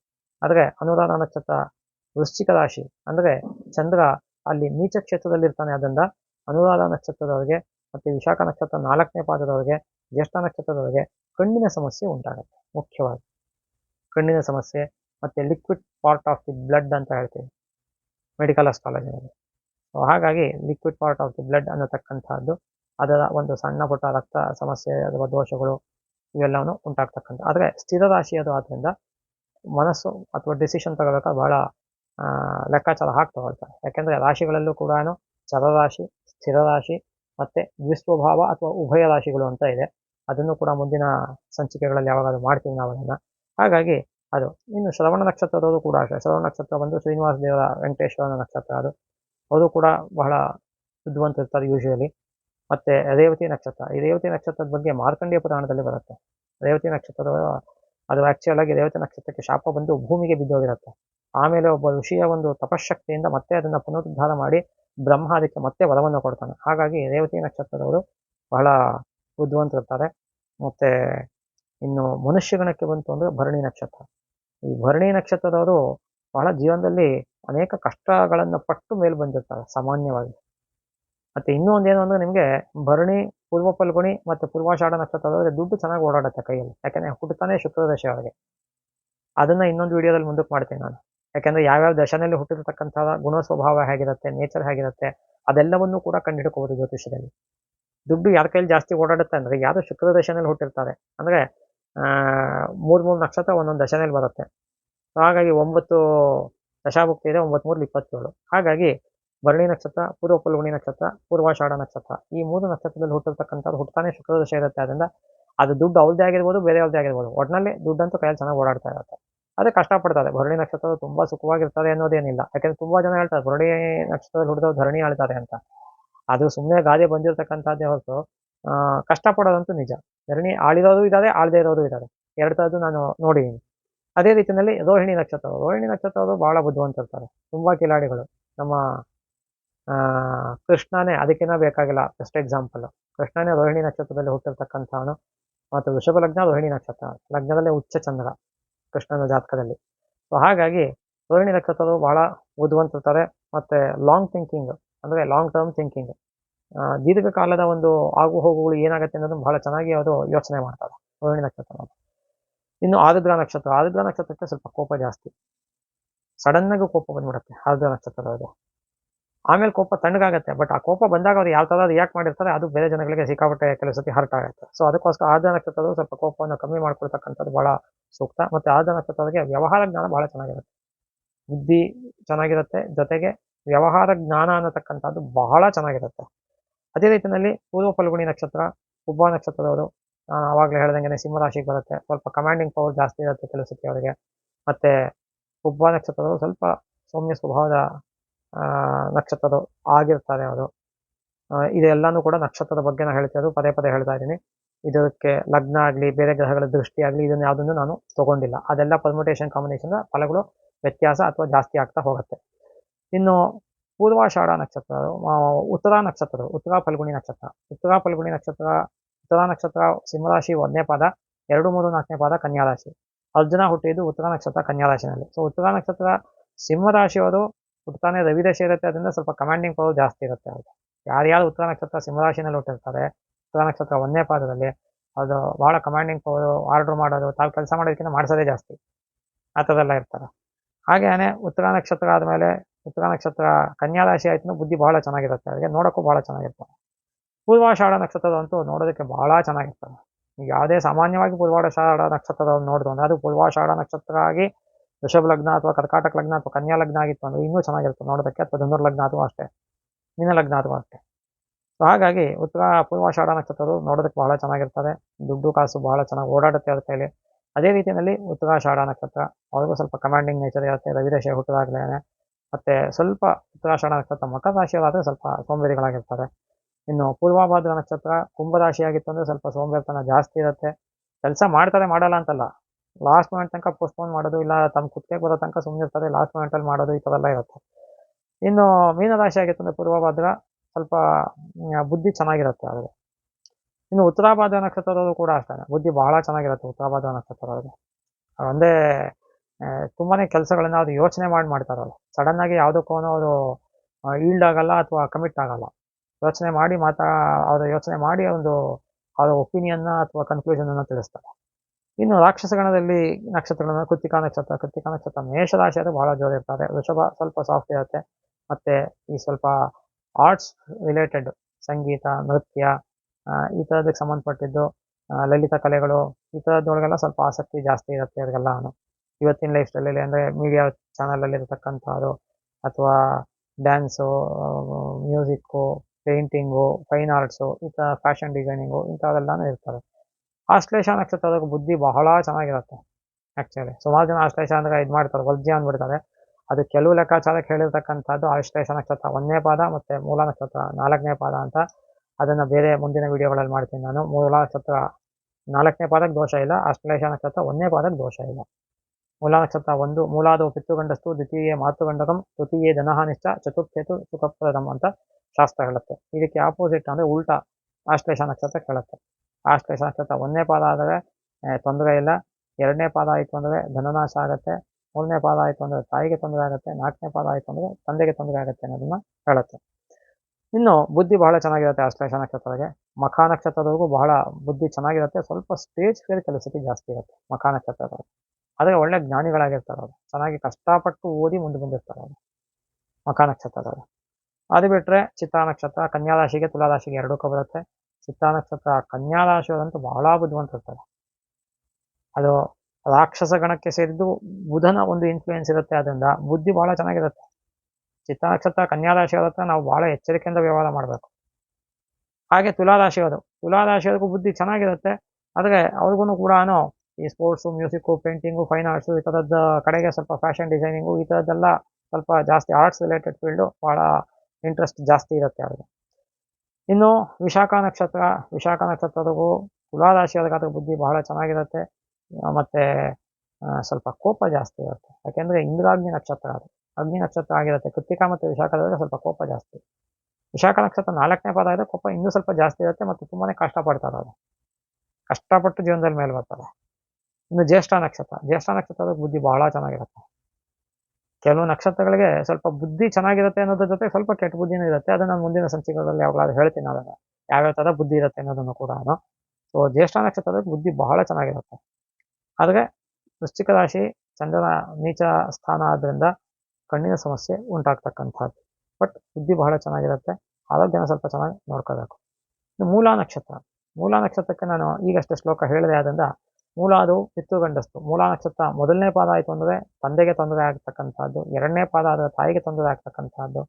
ಆದರೆ ಅನುರಾಧ ನಕ್ಷತ್ರ ವೃಶ್ಚಿಕ ರಾಶಿ ಅಂದರೆ ಚಂದ್ರ ಅಲ್ಲಿ ನೀಚ ಕ್ಷೇತ್ರದಲ್ಲಿ ಇರ್ತಾನೆ ಅದರಿಂದ ಅನುರಾಧ ನಕ್ಷತ್ರದವರಿಗೆ ಮತ್ತು ವಿಶಾಖ ನಕ್ಷತ್ರ ನಾಲ್ಕನೇ ಪಾದದವರಿಗೆ, ಜ್ಯೇಷ್ಠ ನಕ್ಷತ್ರದವರಿಗೆ ಕಣ್ಣಿನ ಸಮಸ್ಯೆ ಉಂಟಾಗುತ್ತೆ, ಮುಖ್ಯವಾಗಿ. ಕಣ್ಣಿನ ಸಮಸ್ಯೆ ಮತ್ತು liquid part of the blood ಅಂತ ಹೇಳ್ತೀವಿ ಮೆಡಿಕಲ್ ಅಸ್ಟ್ರಾಲಜಿನಲ್ಲಿ ಸೊ ಹಾಗಾಗಿ liquid part of the blood ಅನ್ನತಕ್ಕಂಥದ್ದು ಅದರ ಒಂದು ಸಣ್ಣ ಪುಟ್ಟ ರಕ್ತ ಸಮಸ್ಯೆ ಅಥವಾ ದೋಷಗಳು ಇವೆಲ್ಲವನ್ನು ಉಂಟಾಗ್ತಕ್ಕಂಥ. ಆದರೆ ಸ್ಥಿರ ರಾಶಿ ಅದು ಆದ್ದರಿಂದ ಮನಸ್ಸು ಅಥವಾ ಡಿಸಿಷನ್ ತಗೋಬೇಕಾದ್ರೆ ಬಹಳ ಲೆಕ್ಕಾಚಾರ ಹಾಕ್ತಾ ಹೋಗ್ತಾರೆ. ಯಾಕೆಂದರೆ ರಾಶಿಗಳಲ್ಲೂ ಕೂಡ ಚರರಾಶಿ ಸ್ಥಿರ ರಾಶಿ ಮತ್ತು ದ್ವಿಸ್ವಭಾವ ಅಥವಾ ಉಭಯ ರಾಶಿಗಳು ಅಂತ ಇದೆ. ಅದನ್ನು ಕೂಡ ಮುಂದಿನ ಸಂಚಿಕೆಗಳಲ್ಲಿ ಯಾವಾಗಾದ್ರೂ ಮಾಡ್ತೀವಿ ನಾವು ಅದನ್ನು. ಹಾಗಾಗಿ ಅದು ಇನ್ನು ಶ್ರವಣ ನಕ್ಷತ್ರದವರು ಕೂಡ ಅಷ್ಟೇ. ಶ್ರವಣ ನಕ್ಷತ್ರ ಬಂದು ಶ್ರೀನಿವಾಸ ದೇವರ ವೆಂಕಟೇಶ್ವರನ ನಕ್ಷತ್ರ ಅದು. ಅವರು ಕೂಡ ಬಹಳ ಇರ್ತಾರೆ ಯೂಶುವಲಿ ಮತ್ತು ರೇವತಿ ನಕ್ಷತ್ರ. ಈ ರೇವತಿ ನಕ್ಷತ್ರದ ಬಗ್ಗೆ ಮಾರ್ಕಂಡೇಯ ಪುರಾಣದಲ್ಲಿ ಬರುತ್ತೆ. ರೇವತಿ ನಕ್ಷತ್ರದ ಅದು ಆ್ಯಕ್ಚುಯಲ್ ಆಗಿ ರೇವತಿ ನಕ್ಷತ್ರಕ್ಕೆ ಶಾಪ ಬಂದು ಭೂಮಿಗೆ ಬಿದ್ದೋಗಿರುತ್ತೆ. ಆಮೇಲೆ ಒಬ್ಬ ಋಷಿಯ ಒಂದು ತಪಶಕ್ತಿಯಿಂದ ಮತ್ತೆ ಅದನ್ನು ಪುನರುದ್ಧಾರ ಮಾಡಿ ಬ್ರಹ್ಮ ಅದಕ್ಕೆ ಮತ್ತೆ ಬಲವನ್ನು ಕೊಡ್ತಾನೆ. ಹಾಗಾಗಿ ರೇವತಿ ನಕ್ಷತ್ರದವರು ಬಹಳ ಬುದ್ಧಿವಂತರಿರ್ತಾರೆ. ಮತ್ತು ಇನ್ನು ಮನುಷ್ಯಗಣಕ್ಕೆ ಬಂತು ಅಂದರೆ ಭರಣಿ ನಕ್ಷತ್ರ. ಈ ಭರಣಿ ನಕ್ಷತ್ರದವರು ಬಹಳ ಜೀವನದಲ್ಲಿ ಅನೇಕ ಕಷ್ಟಗಳನ್ನು ಪಟ್ಟು ಮೇಲೆ ಬಂದಿರ್ತಾರೆ ಸಾಮಾನ್ಯವಾಗಿ. ಮತ್ತು ಇನ್ನೂ ಒಂದೇನು ಅಂದರೆ ನಿಮಗೆ ಭರಣಿ, ಪೂರ್ವ ಫಲ್ಗುಣಿ ಮತ್ತು ಪೂರ್ವಾಷಾಢ ನಕ್ಷತ್ರದವರಿಗೆ ದುಡ್ಡು ಚೆನ್ನಾಗಿ ಓಡಾಡುತ್ತೆ ಕೈಯಲ್ಲಿ. ಯಾಕಂದರೆ ಹುಟ್ಟುತ್ತಾನೆ ಶುಕ್ರದಶೆ ಅವರಿಗೆ ಅದನ್ನು ಇನ್ನೊಂದು ವಿಡಿಯೋದಲ್ಲಿ ಮುಂದಕ್ಕೆ ಮಾಡ್ತೀನಿ ನಾನು. ಯಾಕೆಂದರೆ ಯಾವ್ಯಾವ ದಶನಲ್ಲಿ ಹುಟ್ಟಿರ್ತಕ್ಕಂಥ ಗುಣ ಸ್ವಭಾವ ಹೇಗಿರುತ್ತೆ ನೇಚರ್ ಹೇಗಿರುತ್ತೆ, ಅದೆಲ್ಲವನ್ನೂ ಕೂಡ ಕಂಡುಹಿಡ್ಕೋಬೋದು ಜ್ಯೋತಿಷ್ಯದಲ್ಲಿ. ದುಡ್ಡು ಯಾರ ಕೈಲಿ ಜಾಸ್ತಿ ಓಡಾಡುತ್ತೆ ಅಂದರೆ ಯಾರು ಶುಕ್ರ ದಶನಲ್ಲಿ ಹುಟ್ಟಿರ್ತಾರೆ. ಅಂದರೆ ಮೂರು ಮೂರು ನಕ್ಷತ್ರ ಒಂದೊಂದು ದಶನಲ್ಲಿ ಬರುತ್ತೆ. ಹಾಗಾಗಿ ಒಂಬತ್ತು ದಶಾಭುಕ್ತಿ ಇದೆ, ಒಂಬತ್ತು ಮೂರಲ್ಲಿ ಇಪ್ಪತ್ತೇಳು. ಹಾಗಾಗಿ ಭರಣಿ ನಕ್ಷತ್ರ, ಪೂರ್ವ ಫಲ್ಗುಣಿ ನಕ್ಷತ್ರ ಪೂರ್ವಾಷಾಢ ನಕ್ಷತ್ರ, ಈ ಮೂರು ನಕ್ಷತ್ರದಲ್ಲಿ ಹುಟ್ಟಿರ್ತಕ್ಕಂಥದ್ದು ಹುಟ್ಟಾನೆ ಶುಕ್ರ ದಶ ಇರುತ್ತೆ. ಅದರಿಂದ ಅದು ದುಡ್ಡು ಅವ್ರದ್ದೇ ಆಗಿರ್ಬೋದು, ಬೇರೆಯವ್ರದ್ದೇ ಆಗಿರ್ಬೋದು. ಒಟ್ಟಿನಲ್ಲಿ ದುಡ್ಡಂತೂ ಕೈಯಲ್ಲಿ ಚೆನ್ನಾಗಿ ಓಡಾಡ್ತಾ ಇರುತ್ತೆ. ಅದೇ ಕಷ್ಟಪಡ್ತಾರೆ. ಭರಣಿ ನಕ್ಷತ್ರ ತುಂಬ ಸುಖವಾಗಿರ್ತದೆ ಅನ್ನೋದೇನಿಲ್ಲ. ಯಾಕಂದ್ರೆ ತುಂಬಾ ಜನ ಹೇಳ್ತಾರೆ ಭರಣಿ ನಕ್ಷತ್ರದಲ್ಲಿ ಹುಟ್ಟಿದವ್ರು ಧರಣಿ ಆಳ್ತಾರೆ ಅಂತ. ಅದು ಸುಮ್ಮನೆ ಗಾದೆ ಬಂದಿರತಕ್ಕಂಥದ್ದೇ ಹೊರತು ಕಷ್ಟಪಡೋದಂತೂ ನಿಜ. ಧರಣಿ ಆಳಿರೋದು ಇದ್ದಾರೆ ಆಳದೇ ಇರೋದು ಇದ್ದಾರೆ ಎರಡು ಥರದ್ದು ನಾನು ನೋಡಿದ್ದೀನಿ ಅದೇ ರೀತಿಯಲ್ಲಿ ರೋಹಿಣಿ ನಕ್ಷತ್ರ ರೋಹಿಣಿ ನಕ್ಷತ್ರವರು ಬಹಳ ಬುದ್ಧಿವಂತಿರ್ತಾರೆ ತುಂಬಾ ಕಿಲಾಡಿಗಳು. ನಮ್ಮ ಕೃಷ್ಣನೇ ಅದಕ್ಕಿನ್ನ ಬೇಕಾಗಿಲ್ಲ. ಫಸ್ಟ್ ಎಕ್ಸಾಂಪಲ್ ಕೃಷ್ಣನೇ ರೋಹಿಣಿ ನಕ್ಷತ್ರದಲ್ಲಿ ಹುಟ್ಟಿರ್ತಕ್ಕಂಥವನು. ಮತ್ತು ವೃಷಭ ಲಗ್ನ ರೋಹಿಣಿ ನಕ್ಷತ್ರ. ಲಗ್ನದಲ್ಲೇ ಉಚ್ಚ ಚಂದ್ರ. ಕೃಷ್ಣನ ಜಾತಕದಲ್ಲಿ. ಸೊ ಹಾಗಾಗಿ ರೋಹಿಣಿ ನಕ್ಷತ್ರದವರು ಬಹಳ ಓದುವಂತಿರ್ತಾರೆ. ಮತ್ತೆ ಲಾಂಗ್ ಥಿಂಕಿಂಗ್ ಅಂದರೆ ಲಾಂಗ್ ಟರ್ಮ್ ಥಿಂಕಿಂಗ್ ದೀರ್ಘಕಾಲದ ಒಂದು ಆಗು ಹೋಗುಗಳು ಏನಾಗುತ್ತೆ ಅನ್ನೋದನ್ನು ಬಹಳ ಚೆನ್ನಾಗಿ ಅದು ಯೋಚನೆ ಮಾಡ್ತಾರೆ ರೋಹಿಣಿ ನಕ್ಷತ್ರ ಇನ್ನು ಆರುದ್ರ ನಕ್ಷತ್ರ ಆರುದ್ರ ನಕ್ಷತ್ರಕ್ಕೆ ಸ್ವಲ್ಪ ಕೋಪ ಜಾಸ್ತಿ. ಸಡನ್ ಆಗಿ ಕೋಪ ಬಂದ್ಬಿಡುತ್ತೆ ಆರುದ್ರ ನಕ್ಷತ್ರದವರು ಆಮೇಲೆ ಕೋಪ ತಣ್ಣಗಾಗುತ್ತೆ ಬಟ್ ಆ ಕೋಪ ಬಂದಾಗ ಅವ್ರು ಯಾವ ಥರ ರಿಯಾಕ್ಟ್ ಮಾಡಿರ್ತಾರೆ ಅದು ಬೇರೆ ಜನಗಳಿಗೆ ಸಿಕ್ಕಾಪಟ್ಟೆ ಸತಿ ಹರ್ಟ್ ಆಗುತ್ತೆ. ಸೊ ಅದಕ್ಕೋಸ್ಕರ ಆರುದ್ರ ನಕ್ಷತ್ರದವರು ಸ್ವಲ್ಪ ಕೋಪವನ್ನು ಕಮ್ಮಿ ಮಾಡ್ಕೊಳ್ತಕ್ಕಂಥದ್ದು ಬಹಳ ಸೂಕ್ತ ಮತ್ತು ಆದ ನಕ್ಷತ್ರದವರಿಗೆ ವ್ಯವಹಾರ ಜ್ಞಾನ ಬಹಳ ಚೆನ್ನಾಗಿರುತ್ತೆ. ಬುದ್ಧಿ ಚೆನ್ನಾಗಿರುತ್ತೆ, ಜೊತೆಗೆ ವ್ಯವಹಾರ ಜ್ಞಾನ ಅನ್ನತಕ್ಕಂಥದ್ದು ಬಹಳ ಚೆನ್ನಾಗಿರುತ್ತೆ. ಅದೇ ರೀತಿಯಲ್ಲಿ ಪೂರ್ವ ಫಲ್ಗುಣಿ ನಕ್ಷತ್ರ, ಉಬ್ಬ ನಕ್ಷತ್ರದವರು, ನಾನು ಆವಾಗಲೇ ಹೇಳ್ದಂಗೆ ಸಿಂಹರಾಶಿಗೆ ಬರುತ್ತೆ. ಸ್ವಲ್ಪ ಕಮಾಂಡಿಂಗ್ ಪವರ್ ಜಾಸ್ತಿ ಇರುತ್ತೆ ಕೆಲಸಕ್ಕೆ ಅವರಿಗೆ. ಮತ್ತೆ ಉಬ್ಬ ನಕ್ಷತ್ರದವರು ಸ್ವಲ್ಪ ಸೌಮ್ಯ ಸ್ವಭಾವದ ನಕ್ಷತ್ರದವರು ಆಗಿರ್ತಾರೆ ಅವರು. ಇದೆಲ್ಲನೂ ಇದೆಲ್ಲಾನು ಕೂಡ ನಕ್ಷತ್ರದ ಬಗ್ಗೆ ನಾನು ಹೇಳ್ತಿರೋದು ಪದೇ ಪದೇ ಹೇಳ್ತಾ ಇದ್ದೀನಿ. ಇದಕ್ಕೆ ಲಗ್ನ ಆಗಲಿ, ಬೇರೆ ಗ್ರಹಗಳ ದೃಷ್ಟಿ ಆಗಲಿ, ಇದನ್ನ ಯಾವುದನ್ನು ನಾನು ತಗೊಂಡಿಲ್ಲ. ಅದೆಲ್ಲ ಪರ್ಮುಟೇಷನ್ ಕಾಂಬಿನೇಷನ್ ಫಲಗಳು ವ್ಯತ್ಯಾಸ ಅಥವಾ ಜಾಸ್ತಿ ಆಗ್ತಾ ಹೋಗುತ್ತೆ. ಇನ್ನು ಪೂರ್ವಾಷಾಢ ನಕ್ಷತ್ರ ಉತ್ತರ ನಕ್ಷತ್ರ ಉತ್ತರ ಫಲ್ಗುಣಿ ನಕ್ಷತ್ರ. ಉತ್ತರ ಫಲ್ಗುಣಿ ನಕ್ಷತ್ರ, ಉತ್ತರ ನಕ್ಷತ್ರ ಸಿಂಹರಾಶಿ ಒಂದನೇ ಪಾದ, ಎರಡು ಮೂರು ನಾಲ್ಕನೇ ಪಾದ ಕನ್ಯಾ ರಾಶಿ. ಅರ್ಜುನ ಹುಟ್ಟಿದ್ದು ಉತ್ತರ ನಕ್ಷತ್ರ ಕನ್ಯಾ ರಾಶಿನಲ್ಲಿ. ಸೊ ಉತ್ತರ ನಕ್ಷತ್ರ ಸಿಂಹರಾಶಿಯವರು ಹುಟ್ಟಾನೆ ರವಿ ದಶೆ ಇರುತ್ತೆ, ಅದರಿಂದ ಸ್ವಲ್ಪ ಕಮಾಂಡಿಂಗ್ ಪವರ್ ಜಾಸ್ತಿ ಇರುತ್ತೆ ಅವ್ರಿಗೆ. ಯಾರ್ಯಾರು ಉತ್ತರ ನಕ್ಷತ್ರ ಸಿಂಹರಾಶಿನಲ್ಲಿ ಹುಟ್ಟಿರ್ತಾರೆ ನಕ್ಷತ್ರ ಒಂದೇ ಪಾದದಲ್ಲಿ ಅದು ಬಹಳ ಕಮಾಂಡಿಂಗ್ ಪವರ್ ಆರ್ಡರ್ ಮಾಡೋದು, ತಾವು ಕೆಲಸ ಮಾಡೋದಕ್ಕಿಂತ ಮಾಡಿಸೋದೇ ಜಾಸ್ತಿ. ಆ ಥರದೆಲ್ಲ ಇರ್ತಾರೆ. ಹಾಗೆಯೇ ಉತ್ತರ ನಕ್ಷತ್ರ ಆದಮೇಲೆ ಉತ್ತರ ನಕ್ಷತ್ರ ಕನ್ಯಾ ರಾಶಿ ಆಯ್ತು ಬುದ್ಧಿ ಬಹಳ ಚೆನ್ನಾಗಿರುತ್ತೆ. ಅದಕ್ಕೆ ನೋಡೋಕ್ಕೂ ಬಹಳ ಚೆನ್ನಾಗಿರ್ತಾರೆ. ಪೂರ್ವಾಷಾಢ ನಕ್ಷತ್ರದಂತೂ ನೋಡೋದಕ್ಕೆ ಬಹಳ ಚೆನ್ನಾಗಿರ್ತಾರೆ ಈಗ ಯಾವುದೇ ಸಾಮಾನ್ಯವಾಗಿ ಪೂರ್ವಾಷಾಢ ನಕ್ಷತ್ರದ ನೋಡಿದ್ರು ಅಂದರೆ ಅದು ಪೂರ್ವಾಷಾಢ ನಕ್ಷತ್ರ ಆಗಿ ಋಷಭ ಲಗ್ನ ಅಥವಾ ಕರ್ಕಾಟಕ ಲಗ್ನ ಅಥವಾ ಕನ್ಯಾ ಲಗ್ನ ಆಗಿತ್ತು ಅಂದ್ರೆ ಇನ್ನೂ ಚೆನ್ನಾಗಿರುತ್ತೆ ನೋಡೋದಕ್ಕೆ. ಅಥವಾ ಧನುರ್ ಲಗ್ನ ಅಥವಾ ಅಷ್ಟೇ. ಮೀನ ಲಗ್ನ ಅಥವಾ ಅಷ್ಟೇ. ಸೊ ಹಾಗಾಗಿ ಉತ್ತರ ಪೂರ್ವಾಷಾಢ ನಕ್ಷತ್ರಗಳು ನೋಡೋದಕ್ಕೆ ಬಹಳ ಚೆನ್ನಾಗಿರ್ತದೆ. ದುಡ್ಡು ಕಾಸು ಬಹಳ ಚೆನ್ನಾಗಿ ಓಡಾಡುತ್ತೆ ಅಂತ ಹೇಳಿ. ಅದೇ ರೀತಿಯಲ್ಲಿ ಉತ್ತರಾಷಾಢ ನಕ್ಷತ್ರ, ಅವ್ರಿಗೂ ಸ್ವಲ್ಪ ಕಮಾಂಡಿಂಗ್ ನೇಚರ್ ಇರುತ್ತೆ. ರವಿದೇಶ ಹುಟ್ಟಿದಾಗಲೇ ಮತ್ತೆ ಸ್ವಲ್ಪ ಉತ್ತರಾಷಾಢ ನಕ್ಷತ್ರ ಮಕರ ರಾಶಿಯವರಾದರೆ ಸ್ವಲ್ಪ ಸೋಂಬೇರಿಗಳಾಗಿರ್ತಾರೆ. ಇನ್ನು ಪೂರ್ವಭಾದ್ರ ನಕ್ಷತ್ರ ಕುಂಭರಾಶಿಯಾಗಿತ್ತು ಅಂದರೆ ಸ್ವಲ್ಪ ಸೋಂಬೇರಿತನ ಜಾಸ್ತಿ ಇರುತ್ತೆ. ಕೆಲಸ ಮಾಡ್ತಾರೆ, ಮಾಡಲ್ಲ ಅಂತಲ್ಲ. ಲಾಸ್ಟ್ ಮೂಮೆಂಟ್ ತನಕ ಪೋಸ್ಟ್ಪೋನ್ ಮಾಡೋದು ಇಲ್ಲ, ತಮ್ಮ ಕುತ್ತಿಗೆ ಬರೋ ತನಕ ಸುಮ್ಮನೆ ಇರ್ತಾರೆ ಲಾಸ್ಟ್ ಮೂಮೆಂಟಲ್ಲಿ ಮಾಡೋದು ಈ ಥರ ಎಲ್ಲ ಇರುತ್ತೆ. ಇನ್ನು ಮೀನರಾಶಿ ಆಗಿತ್ತು ಅಂದರೆ ಪೂರ್ವಭಾದ್ರ ಸ್ವಲ್ಪ ಬುದ್ಧಿ ಚೆನ್ನಾಗಿರುತ್ತೆ ಆದರೆ. ಇನ್ನು ಉತ್ತರಾಭಾದ ನಕ್ಷತ್ರದವರು ಕೂಡ ಅಷ್ಟೇ, ಬುದ್ಧಿ ಬಹಳ ಚೆನ್ನಾಗಿರುತ್ತೆ ಉತ್ತರಾಭಾದ ನಕ್ಷತ್ರದಲ್ಲಿ. ಅವ್ರು ಒಂದೇ ತುಂಬಾನೇ ಕೆಲಸಗಳನ್ನ ಅವ್ರು ಯೋಚನೆ ಮಾಡಿ ಮಾಡ್ತಾರಲ್ಲ ಸಡನ್ ಆಗಿ ಯಾವುದಕ್ಕೂ ಅವರು ಈಲ್ಡ್ ಆಗಲ್ಲ ಅಥವಾ ಕಮಿಟ್ ಆಗಲ್ಲ. ಯೋಚನೆ ಮಾಡಿ ಮಾತಾ ಅವರು ಯೋಚನೆ ಮಾಡಿ ಒಂದು, ಅವರ ಒಪಿನಿಯನ್ನ ಅಥವಾ ಅನ್ನ ತಿಳಿಸ್ತಾರೆ. ಇನ್ನು ರಾಕ್ಷಸಗಣದಲ್ಲಿ ನಕ್ಷತ್ರಗಳನ್ನ ಕೃತಿಕಾ ನಕ್ಷತ್ರ ಕೃತಿಕಾ ನಕ್ಷತ್ರ ಮೇಷರಾಶಿ ಅದು ಬಹಳ ಜೋರು ಇರ್ತಾರೆ. ವೃಷಭ ಸ್ವಲ್ಪ ಸಾಫ್ಟ್ ಇರುತ್ತೆ, ಮತ್ತೆ ಈ ಸ್ವಲ್ಪ ಆರ್ಟ್ಸ್ ರಿಲೇಟೆಡ್ ಸಂಗೀತ, ನೃತ್ಯ ಈ ಥರದಕ್ಕೆ ಸಂಬಂಧಪಟ್ಟಿದ್ದು ಲಲಿತ ಕಲೆಗಳು, ಈ ಥರದೊಳಗೆಲ್ಲ ಸ್ವಲ್ಪ ಆಸಕ್ತಿ ಜಾಸ್ತಿ ಇರುತ್ತೆ ಅವ್ರಿಗೆಲ್ಲ. ಇವತ್ತಿನ ಲೈಫ್ ಸ್ಟೈಲಲ್ಲಿ ಅಂದರೆ ಮೀಡಿಯಾ ಚಾನಲಲ್ಲಿ ಇರತಕ್ಕಂಥವ್ರು, ಅಥವಾ dance music painting fine arts ಈ ಥರ ಫ್ಯಾಷನ್ ಡಿಸೈನಿಂಗು ಇಂಥವೆಲ್ಲನೂ ಇರ್ತಾರೆ. ಆಶ್ಲೇಷ ನಕ್ಷತ್ರದ ಬುದ್ಧಿ ಬಹಳ ಚೆನ್ನಾಗಿರುತ್ತೆ ಆ್ಯಕ್ಚುಲಿ ಸುಮಾರು ಜನ ಆಶ್ಲೇಷ ಅಂದರೆ ಇದು ಮಾಡ್ತಾರೆ ವರ್ಜ್ಯ ಅಂದ್ಬಿಡ್ತಾರೆ. ಅದು ಕೆಲವು ಲೆಕ್ಕಾಚಾರಕ್ಕೆ ಹೇಳಿರ್ತಕ್ಕಂಥದ್ದು ಆಶ್ಲೇಷ ನಕ್ಷತ್ರ ಒಂದನೇ ಪಾದ ಮತ್ತು ಮೂಲ ನಕ್ಷತ್ರ ನಾಲ್ಕನೇ ಪಾದ ಅಂತ ಅದನ್ನು ಬೇರೆ ಮುಂದಿನ ವಿಡಿಯೋಗಳಲ್ಲಿ ಮಾಡ್ತೀನಿ ನಾನು. ಮೂಲ ನಕ್ಷತ್ರ ನಾಲ್ಕನೇ ಪಾದಕ್ಕೆ ದೋಷ ಇಲ್ಲ ಆಶ್ಲೇಷ ನಕ್ಷತ್ರ ಒಂದನೇ ಪಾದಕ್ಕೆ ದೋಷ ಇಲ್ಲ. ಮೂಲ ನಕ್ಷತ್ರ ಒಂದು ಮೂಲಾದವು ಪಿತೃಗಂಡಸ್ತು, ದ್ವಿತೀಯ ಮಾತೃಗಂಡಕಂ, ತೃತೀಯ ಧನಹಾನಿಷ್ಠ ಚತುರ್ಥೇತು ಸುಖಪ್ರದಂ ಅಂತ ಶಾಸ್ತ್ರ ಹೇಳುತ್ತೆ. ಇದಕ್ಕೆ ಆಪೋಸಿಟ್ ಅಂದರೆ ಉಲ್ಟಾ ಆಶ್ಲೇಷ ನಕ್ಷತ್ರ ಕೇಳುತ್ತೆ. ಆಶ್ಲೇಷ ನಕ್ಷತ್ರ ಒಂದನೇ ಪಾದ ಆದರೆ ತೊಂದರೆ ಇಲ್ಲ. ಎರಡನೇ ಪಾದ ಆಯಿತು ಅಂದರೆ ಧನನಾಶ ಆಗುತ್ತೆ. ಮೂರನೇ ಪಾದ ಆಯಿತು ಅಂದರೆ ತಾಯಿಗೆ ತೊಂದರೆ ಆಗುತ್ತೆ ನಾಲ್ಕನೇ ಪಾದ ಆಯಿತು ಅಂದರೆ ತಂದೆಗೆ ತೊಂದರೆ ಆಗುತ್ತೆ ಅನ್ನೋದನ್ನ ಹೇಳುತ್ತೆ. ಇನ್ನು ಬುದ್ಧಿ ಬಹಳ ಚೆನ್ನಾಗಿರುತ್ತೆ ಆಶ್ಲೇಷ ನಕ್ಷತ್ರಕ್ಕೆ. ಮಖ ನಕ್ಷತ್ರದವರೆಗೂ ಬಹಳ ಬುದ್ಧಿ ಚೆನ್ನಾಗಿರುತ್ತೆ, ಸ್ವಲ್ಪ ಸ್ಟೇಜ್ ಫೇರ್ ಕೆಲಸಕ್ಕೆ ಜಾಸ್ತಿ ಇರುತ್ತೆ ಮಖ ನಕ್ಷತ್ರದವರು. ಆದರೆ ಒಳ್ಳೆ ಜ್ಞಾನಿಗಳಾಗಿರ್ತಾರೆ ಅವರು. ಚೆನ್ನಾಗಿ ಕಷ್ಟಪಟ್ಟು ಓದಿ ಮುಂದೆ ಬಂದಿರ್ತಾರೆ ಅವರು ಮಖ ನಕ್ಷತ್ರದವರು. ಅದು ಬಿಟ್ಟರೆ ಚಿತ್ರಾ ನಕ್ಷತ್ರ ಕನ್ಯಾ ರಾಶಿಗೆ ತುಲಾ ರಾಶಿಗೆ ಎರಡಕ್ಕೂ ಬರುತ್ತೆ. ಚಿತ್ತಾ ನಕ್ಷತ್ರ ಕನ್ಯಾ ರಾಶಿಯವರಂತೂ ಬಹಳ ಬುದ್ಧಿವಂತಿರ್ತಾರೆ ಅದು ರಾಕ್ಷಸ ಗಣಕ್ಕೆ ಸೇರಿದ್ದು ಬುಧನ ಒಂದು ಇನ್ಫ್ಲೂಯೆನ್ಸ್ ಇರುತ್ತೆ. ಅದರಿಂದ ಬುದ್ಧಿ ಬಹಳ ಚೆನ್ನಾಗಿರುತ್ತೆ. ಚಿತ್ತ ನಕ್ಷತ್ರ ಕನ್ಯಾ ರಾಶಿಯವರ ಹತ್ರ ನಾವು ಬಹಳ ಎಚ್ಚರಿಕೆಯಿಂದ ವ್ಯವಹಾರ ಮಾಡಬೇಕು. ಹಾಗೆ ತುಲಾ ರಾಶಿಯವರು ತುಲಾ ರಾಶಿಯವರಿಗೂ ಬುದ್ಧಿ ಚೆನ್ನಾಗಿರುತ್ತೆ. ಆದರೆ ಅವ್ರಿಗೂ ಕೂಡ ಈ sports music painting fine arts ಈ ಥರದ ಕಡೆಗೆ ಸ್ವಲ್ಪ ಫ್ಯಾಷನ್ ಡಿಸೈನಿಂಗು ಈ ಥರದ್ದೆಲ್ಲ ಸ್ವಲ್ಪ ಜಾಸ್ತಿ ಆರ್ಟ್ಸ್ ರಿಲೇಟೆಡ್ ಫೀಲ್ಡು ಭಾಳ ಇಂಟ್ರೆಸ್ಟ್ ಜಾಸ್ತಿ ಇರುತ್ತೆ ಅವ್ರಿಗೆ. ಇನ್ನು ವಿಶಾಖ ನಕ್ಷತ್ರ. ವಿಶಾಖ ನಕ್ಷತ್ರದಗೂ ತುಲಾ ರಾಶಿಯವರಿಗಾದ್ರೆ ಬುದ್ಧಿ ಬಹಳ ಚೆನ್ನಾಗಿರುತ್ತೆ. ಮತ್ತೆ ಸ್ವಲ್ಪ ಕೋಪ ಜಾಸ್ತಿ ಇರುತ್ತೆ. ಯಾಕೆಂದ್ರೆ ಇಂದ್ರಾಗ್ನಿ ನಕ್ಷತ್ರ ಅದು. ಅಗ್ನಿ ನಕ್ಷತ್ರ ಆಗಿರುತ್ತೆ. ಕೃತಿಕಾ ಮತ್ತು ವಿಶಾಖದಲ್ಲಿ ಸ್ವಲ್ಪ ಕೋಪ ಜಾಸ್ತಿ. ವಿಶಾಖ ನಕ್ಷತ್ರ ನಾಲ್ಕನೇ ಪದ ಇದೆ ಕೋಪ ಇನ್ನೂ ಸ್ವಲ್ಪ ಜಾಸ್ತಿ ಇರುತ್ತೆ ಮತ್ತು ತುಂಬಾನೇ ಕಷ್ಟಪಡ್ತಾರೆ ಅವರು. ಕಷ್ಟಪಟ್ಟು ಜೀವನದಲ್ಲಿ ಮೇಲೆ ಬರ್ತಾರೆ. ಇನ್ನು ಜ್ಯೇಷ್ಠ ನಕ್ಷತ್ರ. ಜ್ಯೇಷ್ಠ ನಕ್ಷತ್ರದ ಬುದ್ಧಿ ಬಹಳ ಚೆನ್ನಾಗಿರುತ್ತೆ. ಕೆಲವು ನಕ್ಷತ್ರಗಳಿಗೆ ಸ್ವಲ್ಪ ಬುದ್ಧಿ ಚೆನ್ನಾಗಿರುತ್ತೆ ಅನ್ನೋದ್ರ ಜೊತೆ ಸ್ವಲ್ಪ ಕೆಟ್ಟ ಬುದ್ಧಿನೂ ಇರುತ್ತೆ. ಅದನ್ನ ನಾನು ಮುಂದಿನ ಸಂಚಿಕೆಗಳಲ್ಲಿ ಯಾವಾಗಲಾದ್ರೂ ಹೇಳ್ತೀನಿ ಅದನ್ನ ಯಾವ್ಯಾವ ಥರ ಬುದ್ಧಿ ಇರುತ್ತೆ ಅನ್ನೋದನ್ನು ಕೂಡ ಸೊ ಜ್ಯೇಷ್ಠ ನಕ್ಷತ್ರದ ಬುದ್ಧಿ ಬಹಳ ಚೆನ್ನಾಗಿರುತ್ತೆ. ಆದರೆ ವೃಶ್ಚಿಕ ರಾಶಿ ಚಂದ್ರನ ನೀಚ ಸ್ಥಾನ ಆದ್ದರಿಂದ ಕಣ್ಣಿನ ಸಮಸ್ಯೆ ಉಂಟಾಗ್ತಕ್ಕಂಥದ್ದು. ಬಟ್ ಬುದ್ಧಿ ಬಹಳ ಚೆನ್ನಾಗಿರುತ್ತೆ. ಆರೋಗ್ಯನ ಸ್ವಲ್ಪ ಚೆನ್ನಾಗಿ ನೋಡ್ಕೋಬೇಕು. ಇನ್ನು ಮೂಲ ನಕ್ಷತ್ರ. ಮೂಲ ನಕ್ಷತ್ರಕ್ಕೆ ನಾನು ಈಗಷ್ಟೇ ಶ್ಲೋಕ ಹೇಳಿದೆ. ಆದ್ದರಿಂದ ಮೂಲ ಅದು ಪಿತೃಗಂಡಸ್ತು ಮೂಲ ನಕ್ಷತ್ರ ಮೊದಲನೇ ಪಾದ ಆಯಿತು ಅಂದರೆ ತಂದೆಗೆ ತೊಂದರೆ ಆಗ್ತಕ್ಕಂಥದ್ದು. ಎರಡನೇ ಪಾದ ಆದರೆ ತಾಯಿಗೆ ತೊಂದರೆ ಆಗ್ತಕ್ಕಂಥದ್ದು.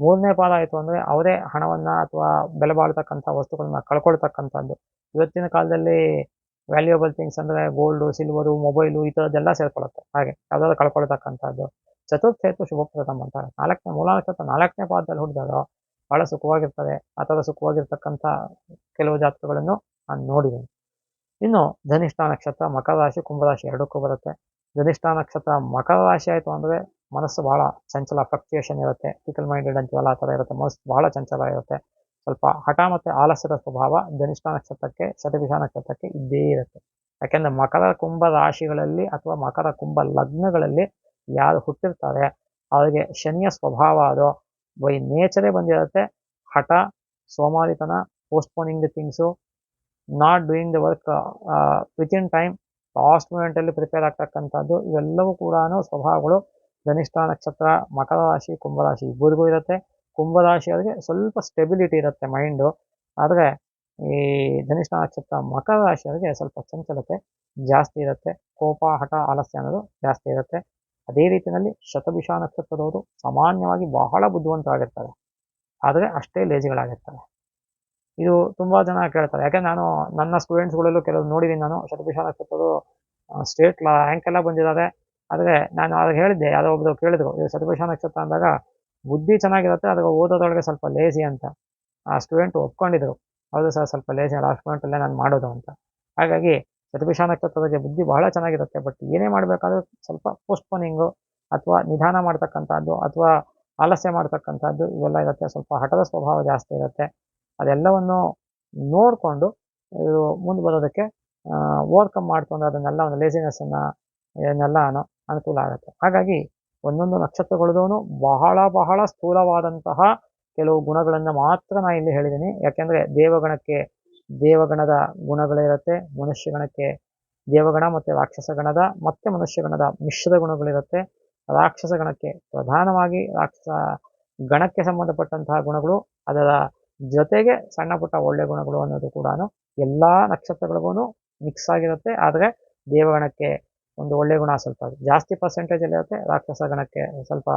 ಮೂರನೇ ಪಾದ ಆಯಿತು ಅಂದರೆ ಅವರೇ ಹಣವನ್ನು ಅಥವಾ ಬೆಲೆ ಬಾಳ್ತಕ್ಕಂಥ ವಸ್ತುಗಳನ್ನ ಕಳ್ಕೊಳ್ತಕ್ಕಂಥದ್ದು. ಇವತ್ತಿನ ಕಾಲದಲ್ಲಿ ವ್ಯಾಲ್ಯೂಯಬಲ್ ಥಿಂಗ್ಸ್ ಅಂದರೆ ಗೋಲ್ಡು ಸಿಲ್ವರು ಮೊಬೈಲು ಈ ಥರದ್ದೆಲ್ಲ ಸೇರ್ಕೊಳ್ಳುತ್ತೆ. ಹಾಗೆ ಯಾವ್ದಾದ್ರು ಕಳ್ಕೊಳ್ತಕ್ಕಂಥದ್ದು ಚತುರ್ಥ ಹೇತು ಶುಭಪ್ರದಂ ಅಂತಾರೆ ನಾಲ್ಕನೇ ಮೂಲ ನಕ್ಷತ್ರ ನಾಲ್ಕನೇ ಪಾದದಲ್ಲಿ ಹುಟ್ಟಿದಾಗ ಬಹಳ ಸುಖವಾಗಿರ್ತದೆ. ಆ ಥರ ಸುಖವಾಗಿರ್ತಕ್ಕಂಥ ಕೆಲವು ಜಾತಕಗಳನ್ನು ನಾನು ನೋಡಿದ್ದೀನಿ. ಇನ್ನು ಧನಿಷ್ಠ ನಕ್ಷತ್ರ, ಮಕರ ರಾಶಿ ಕುಂಭರಾಶಿ ಎರಡಕ್ಕೂ ಬರುತ್ತೆ. ಧನಿಷ್ಠ ನಕ್ಷತ್ರ, ಮಕರ ರಾಶಿ ಆಯಿತು ಅಂದರೆ ಮನಸ್ಸು ಬಹಳ ಚಂಚಲ ಫ್ಲಕ್ಚುಯೇಷನ್ ಇರುತ್ತೆ. ಫಿಕಲ್ ಮೈಂಡೆಡ್ ಅಂತೀವಲ್ಲ, ಆ ಥರ ಇರುತ್ತೆ. ಮನಸ್ಸು ಬಹಳ ಚಂಚಲ ಇರುತ್ತೆ. ಸ್ವಲ್ಪ ಹಠ ಮತ್ತು ಆಲಸ್ಯದ ಸ್ವಭಾವ ಧನಿಷ್ಠ ನಕ್ಷತ್ರಕ್ಕೆ ಶತಭಿಷ ನಕ್ಷತ್ರಕ್ಕೆ ಇದ್ದೇ ಇರುತ್ತೆ. ಯಾಕೆಂದರೆ ಮಕರ ಕುಂಭ ರಾಶಿಗಳಲ್ಲಿ ಅಥವಾ ಮಕರ ಕುಂಭ ಲಗ್ನಗಳಲ್ಲಿ ಯಾರು ಹುಟ್ಟಿರ್ತಾರೆ, ಅವರಿಗೆ ಶನಿಯ ಸ್ವಭಾವ ಅದು. ಬೈ ನೇಚರೇ ಬಂದಿರುತ್ತೆ. ಹಠ, ಸೋಮಾರಿತನ postponing the things not doing the work with in time last ಮೂಮೆಂಟಲ್ಲಿ ಪ್ರಿಪೇರ್ ಆಗ್ತಕ್ಕಂಥದ್ದು, ಇವೆಲ್ಲವೂ ಕೂಡ ಸ್ವಭಾವಗಳು ಧನಿಷ್ಠ ನಕ್ಷತ್ರ, ಮಕರ ರಾಶಿ ಕುಂಭರಾಶಿ ಇಬ್ಬರಿಗೂ ಇರುತ್ತೆ. ಕುಂಭರಾಶಿಯವರಿಗೆ ಸ್ವಲ್ಪ ಸ್ಟೆಬಿಲಿಟಿ ಇರುತ್ತೆ ಮೈಂಡು ಆದರೆ ಈ ಧನಿಷ್ಠ ನಕ್ಷತ್ರ ಮಕರ ರಾಶಿಯವರಿಗೆ ಸ್ವಲ್ಪ ಚಂಚಲತೆ ಜಾಸ್ತಿ ಇರುತ್ತೆ. ಕೋಪ, ಹಠ, ಆಲಸ್ಯ ಅನ್ನೋದು ಜಾಸ್ತಿ ಇರುತ್ತೆ. ಅದೇ ರೀತಿಯಲ್ಲಿ ಶತಭಿಷ ನಕ್ಷತ್ರದವರು ಸಾಮಾನ್ಯವಾಗಿ ಬಹಳ ಬುದ್ಧಿವಂತರಾಗಿರ್ತಾರೆ. ಆದರೆ ಅಷ್ಟೇ ಲೇಜಿಗಳಾಗಿರ್ತಾರೆ ಇದು ತುಂಬ ಜನ ಕೇಳ್ತಾರೆ. ಯಾಕೆ ನಾನು ನನ್ನ ಸ್ಟೂಡೆಂಟ್ಸ್ಗಳಲ್ಲೂ ಕೆಲವು ನೋಡಿದ್ದೀನಿ ನಾನು ಶತಭಿಷ ನಕ್ಷತ್ರದ ಸ್ಟೇಟ್ ರ್ಯಾಂಕ್ ಎಲ್ಲ ಬಂದಿದ್ದಾರೆ. ಆದರೆ ನಾನು ಅವಾಗ ಹೇಳಿದ್ದೆ, ಯಾರೋ ಒಬ್ಬರು ಕೇಳಿದ್ರು, ಇದು ಶತಭಿಷ ನಕ್ಷತ್ರ ಅಂದಾಗ ಬುದ್ಧಿ ಚೆನ್ನಾಗಿರುತ್ತೆ ಅದಕ್ಕೆ ಓದೋದೊಳಗೆ ಸ್ವಲ್ಪ ಲೇಸಿ ಅಂತ. ಆ ಸ್ಟೂಡೆಂಟ್ ಒಪ್ಕೊಂಡಿದ್ರು, ಹೌದು ಸರ್ ಸ್ವಲ್ಪ ಲೇಸಿ ಆ ಸ್ಟೂಡೆಂಟಲ್ಲೇ ನಾನು ಮಾಡೋದು ಅಂತ. ಹಾಗಾಗಿ ಶತಭಿಷ ನಕ್ಷತ್ರದ ಬುದ್ಧಿ ಬಹಳ ಚೆನ್ನಾಗಿರುತ್ತೆ ಬಟ್ ಏನೇ ಮಾಡಬೇಕಾದ್ರೂ ಸ್ವಲ್ಪ ಪೋಸ್ಟ್ಪೋನಿಂಗು ಅಥವಾ ನಿಧಾನ ಮಾಡ್ತಕ್ಕಂಥದ್ದು, ಅಥವಾ ಆಲಸ್ಯ ಮಾಡ್ತಕ್ಕಂಥದ್ದು, ಇವೆಲ್ಲ ಇರುತ್ತೆ. ಸ್ವಲ್ಪ ಹಠದ ಸ್ವಭಾವ ಜಾಸ್ತಿ ಇರುತ್ತೆ. ಅದೆಲ್ಲವನ್ನು ನೋಡಿಕೊಂಡು ಇದು ಮುಂದೆ ಬರೋದಕ್ಕೆ ಓವರ್ಕಮ್ ಮಾಡ್ಕೊಂಡು ಅದನ್ನೆಲ್ಲ ಒಂದು ಲೇಸಿನೆಸ್ಸನ್ನು ಇದನ್ನೆಲ್ಲ ಅನುಕೂಲ ಆಗುತ್ತೆ. ಹಾಗಾಗಿ ಒಂದೊಂದು ನಕ್ಷತ್ರಗಳದೂ ಬಹಳ ಬಹಳ ಸ್ಥೂಲವಾದಂತಹ ಕೆಲವು ಗುಣಗಳನ್ನು ಮಾತ್ರ ನಾನು ಇಲ್ಲಿ ಹೇಳಿದ್ದೀನಿ ಯಾಕೆಂದರೆ ದೇವಗಣಕ್ಕೆ, ದೇವಗಣದ ಗುಣಗಳಿರುತ್ತೆ ಮನುಷ್ಯಗಣಕ್ಕೆ ದೇವಗಣ ಮತ್ತು ರಾಕ್ಷಸಗಣದ ಮತ್ತು ಮನುಷ್ಯಗಣದ ಮಿಶ್ರ ಗುಣಗಳಿರುತ್ತೆ. ರಾಕ್ಷಸಗಣಕ್ಕೆ ಪ್ರಧಾನವಾಗಿ ರಾಕ್ಷಸ ಗಣಕ್ಕೆ ಸಂಬಂಧಪಟ್ಟಂತಹ ಗುಣಗಳು, ಅದರ ಜೊತೆಗೆ ಸಣ್ಣ ಪುಟ್ಟ ಒಳ್ಳೆ ಗುಣಗಳು ಅನ್ನೋದು ಕೂಡ ಎಲ್ಲ ನಕ್ಷತ್ರಗಳಿಗೂ ಮಿಕ್ಸ್ ಆಗಿರುತ್ತೆ. ಆದರೆ ದೇವಗಣಕ್ಕೆ ಒಂದು ಒಳ್ಳೆ ಗುಣ ಸ್ವಲ್ಪ ಜಾಸ್ತಿ ಪರ್ಸೆಂಟೇಜ್ ಇರುತ್ತೆ ರಾಕ್ಷಸ ಗಣಕ್ಕೆ ಸ್ವಲ್ಪ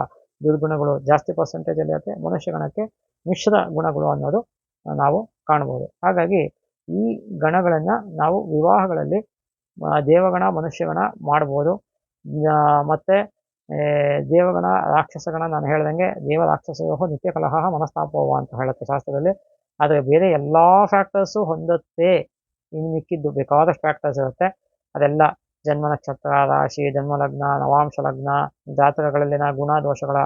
ದುರ್ಗುಣಗಳು ಜಾಸ್ತಿ ಪರ್ಸೆಂಟೇಜ್ ಇರುತ್ತೆ ಮನುಷ್ಯ ಗಣಕ್ಕೆ ಮಿಶ್ರ ಗುಣಗಳು ಅನ್ನೋದು ನಾವು ಕಾಣ್ಬೋದು. ಹಾಗಾಗಿ ಈ ಗಣಗಳನ್ನು ನಾವು ವಿವಾಹಗಳಲ್ಲಿ ದೇವಗಣ, ಮನುಷ್ಯಗಣ ಮಾಡ್ಬೋದು. ಮತ್ತು ದೇವಗಣ, ರಾಕ್ಷಸಗಣ ನಾನು ಹೇಳ್ದಂಗೆ ದೇವ ರಾಕ್ಷಸಯೋಹ ನಿತ್ಯ ಕಲಹ ಮನಸ್ತಾಪವ ಅಂತ ಹೇಳುತ್ತೆ ಶಾಸ್ತ್ರದಲ್ಲಿ. ಆದರೆ ಬೇರೆ ಎಲ್ಲ ಫ್ಯಾಕ್ಟರ್ಸು ಹೊಂದುತ್ತೆ ಇನ್ನು ಮಿಕ್ಕಿದ್ದು ಬೇಕಾದಷ್ಟು ಫ್ಯಾಕ್ಟರ್ಸ್ ಇರುತ್ತೆ. ಅದೆಲ್ಲ ಜನ್ಮ ನಕ್ಷತ್ರ ರಾಶಿ ಜನ್ಮ ಲಗ್ನ ನವಾಂಶ ಲಗ್ನ ಜಾತಕಗಳಲ್ಲಿನ ಗುಣ ದೋಷಗಳ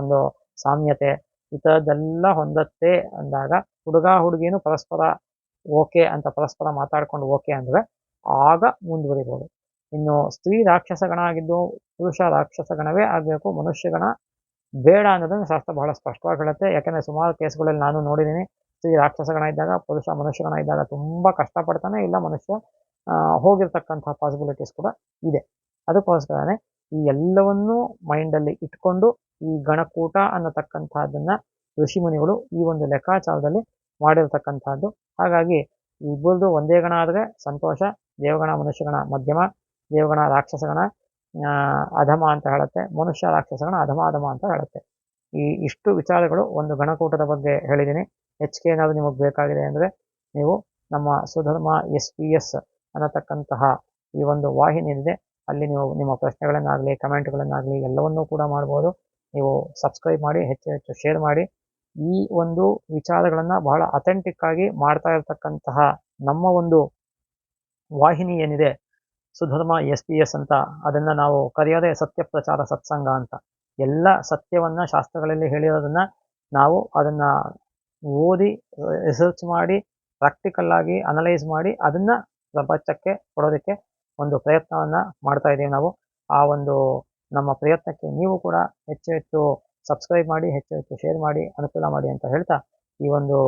ಒಂದು ಸಾಮ್ಯತೆ ಈ ಥರದ್ದೆಲ್ಲ ಹೊಂದತ್ತೆ ಅಂದಾಗ ಹುಡುಗ, ಹುಡುಗಿನೂ ಪರಸ್ಪರ ಓಕೆ ಅಂತ ಪರಸ್ಪರ ಮಾತಾಡ್ಕೊಂಡು ಓಕೆ ಅಂದರೆ ಆಗ ಮುಂದುವರಿಬೋದು. ಇನ್ನು ಸ್ತ್ರೀ ರಾಕ್ಷಸಗಣ ಆಗಿದ್ದು ಪುರುಷ ರಾಕ್ಷಸ ಗಣವೇ ಆಗಬೇಕು ಮನುಷ್ಯ ಗಣ ಬೇಡ ಅನ್ನೋದನ್ನು ಶಾಸ್ತ್ರ ಬಹಳ ಸ್ಪಷ್ಟವಾಗಿ ಹೇಳುತ್ತೆ. ಯಾಕಂದರೆ ಸುಮಾರು ಕೇಸ್ಗಳಲ್ಲಿ ನಾನು ನೋಡಿದ್ದೀನಿ, ಸ್ತ್ರೀ ರಾಕ್ಷಸಗಣ ಇದ್ದಾಗ, ಪುರುಷ ಮನುಷ್ಯಗಣ ಇದ್ದಾಗ ತುಂಬ ಕಷ್ಟಪಡ್ತಾನೆ, ಇಲ್ಲ ಮನುಷ್ಯ ಹೋಗಿರ್ತಕ್ಕಂಥ ಪಾಸಿಬಿಲಿಟೀಸ್ ಕೂಡ ಇದೆ. ಅದಕ್ಕೋಸ್ಕರನೇ ಈ ಎಲ್ಲವನ್ನೂ ಮೈಂಡಲ್ಲಿ ಇಟ್ಕೊಂಡು ಈ ಗಣಕೂಟ ಅನ್ನತಕ್ಕಂಥದ್ದನ್ನು ಋಷಿಮುನಿಗಳು ಈ ಒಂದು ಲೆಕ್ಕಾಚಾರದಲ್ಲಿ ಮಾಡಿರ್ತಕ್ಕಂಥದ್ದು. ಹಾಗಾಗಿ ಇಬ್ಬರದು ಒಂದೇ ಗಣ ಆದರೆ ಸಂತೋಷ, ದೇವಗಣ, ಮನುಷ್ಯಗಣ ಮಧ್ಯಮ, ದೇವಗಣ, ರಾಕ್ಷಸಗಣ ಅಧಮ ಅಂತ ಹೇಳುತ್ತೆ, ಮನುಷ್ಯ, ರಾಕ್ಷಸಗಣ, ಅಧಮ ಅಧಮ ಅಂತ ಹೇಳುತ್ತೆ. ಈ ಇಷ್ಟು ವಿಚಾರಗಳು ಒಂದು ಗಣಕೂಟದ ಬಗ್ಗೆ ಹೇಳಿದ್ದೀನಿ. ಹೆಚ್ಚಿಗೆ ಏನಾದರೂ ನಿಮಗೆ ಬೇಕಾಗಿದೆ ಅಂದರೆ ನೀವು ನಮ್ಮ ಸುಧರ್ಮ ಎಸ್ ಪಿ ಎಸ್ ಅನ್ನತಕ್ಕಂತಹ ಈ ಒಂದು ವಾಹಿನಿ ಏನಿದೆ, ಅಲ್ಲಿ ನೀವು ನಿಮ್ಮ ಪ್ರಶ್ನೆಗಳನ್ನಾಗಲಿ, ಕಮೆಂಟ್ಗಳನ್ನಾಗಲಿ ಎಲ್ಲವನ್ನೂ ಕೂಡ ಮಾಡ್ಬೋದು. ನೀವು ಸಬ್ಸ್ಕ್ರೈಬ್ ಮಾಡಿ, ಹೆಚ್ಚು ಹೆಚ್ಚು ಶೇರ್ ಮಾಡಿ. ಈ ಒಂದು ವಿಚಾರಗಳನ್ನು ಬಹಳ ಅಥೆಂಟಿಕ್ ಆಗಿ ಮಾಡ್ತಾ ಇರತಕ್ಕಂತಹ ನಮ್ಮ ಒಂದು ವಾಹಿನಿ ಏನಿದೆ, ಸುಧರ್ಮ ಎಸ್ ಪಿ ಎಸ್ ಅಂತ, ಅದನ್ನ ನಾವು ಕರೆಯೋದೇ ಸತ್ಯ ಪ್ರಚಾರ ಸತ್ಸಂಗ ಅಂತ. ಎಲ್ಲ ಸತ್ಯವನ್ನ ಶಾಸ್ತ್ರಗಳಲ್ಲಿ ಹೇಳಿರೋದನ್ನ ನಾವು ಅದನ್ನ ಓದಿ ರಿಸರ್ಚ್ ಮಾಡಿ ಪ್ರಾಕ್ಟಿಕಲ್ ಆಗಿ ಅನಲೈಸ್ ಮಾಡಿ, ಅದನ್ನ ಪ್ರಪಂಚಕ್ಕೆ ಕೊಡೋದಕ್ಕೆ ಒಂದು ಪ್ರಯತ್ನವನ್ನ ಮಾಡ್ತಾ ಇದ್ದೀವಿ ನಾವು. ಆ ಒಂದು ನಮ್ಮ ಪ್ರಯತ್ನಕ್ಕೆ ನೀವು ಕೂಡ ಹೆಚ್ಚು ಹೆಚ್ಚು ಸಬ್ಸ್ಕ್ರೈಬ್ ಮಾಡಿ, ಹೆಚ್ಚು ಹೆಚ್ಚು ಶೇರ್ ಮಾಡಿ, ಅನುಕೂಲ ಮಾಡಿ ಅಂತ ಹೇಳ್ತಾ ಈ ಒಂದು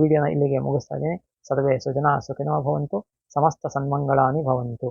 ವಿಡಿಯೋನ ಇಲ್ಲಿಗೆ ಮುಗಿಸ್ತಾ ಇದ್ದೀನಿ. ಸರ್ವೇ ಸುಜನಾ ಸುಖಿನೋ ಭವಂತು, ಸಮಸ್ತ ಸನ್ಮಂಗಳಾನಿ ಭವಂತು.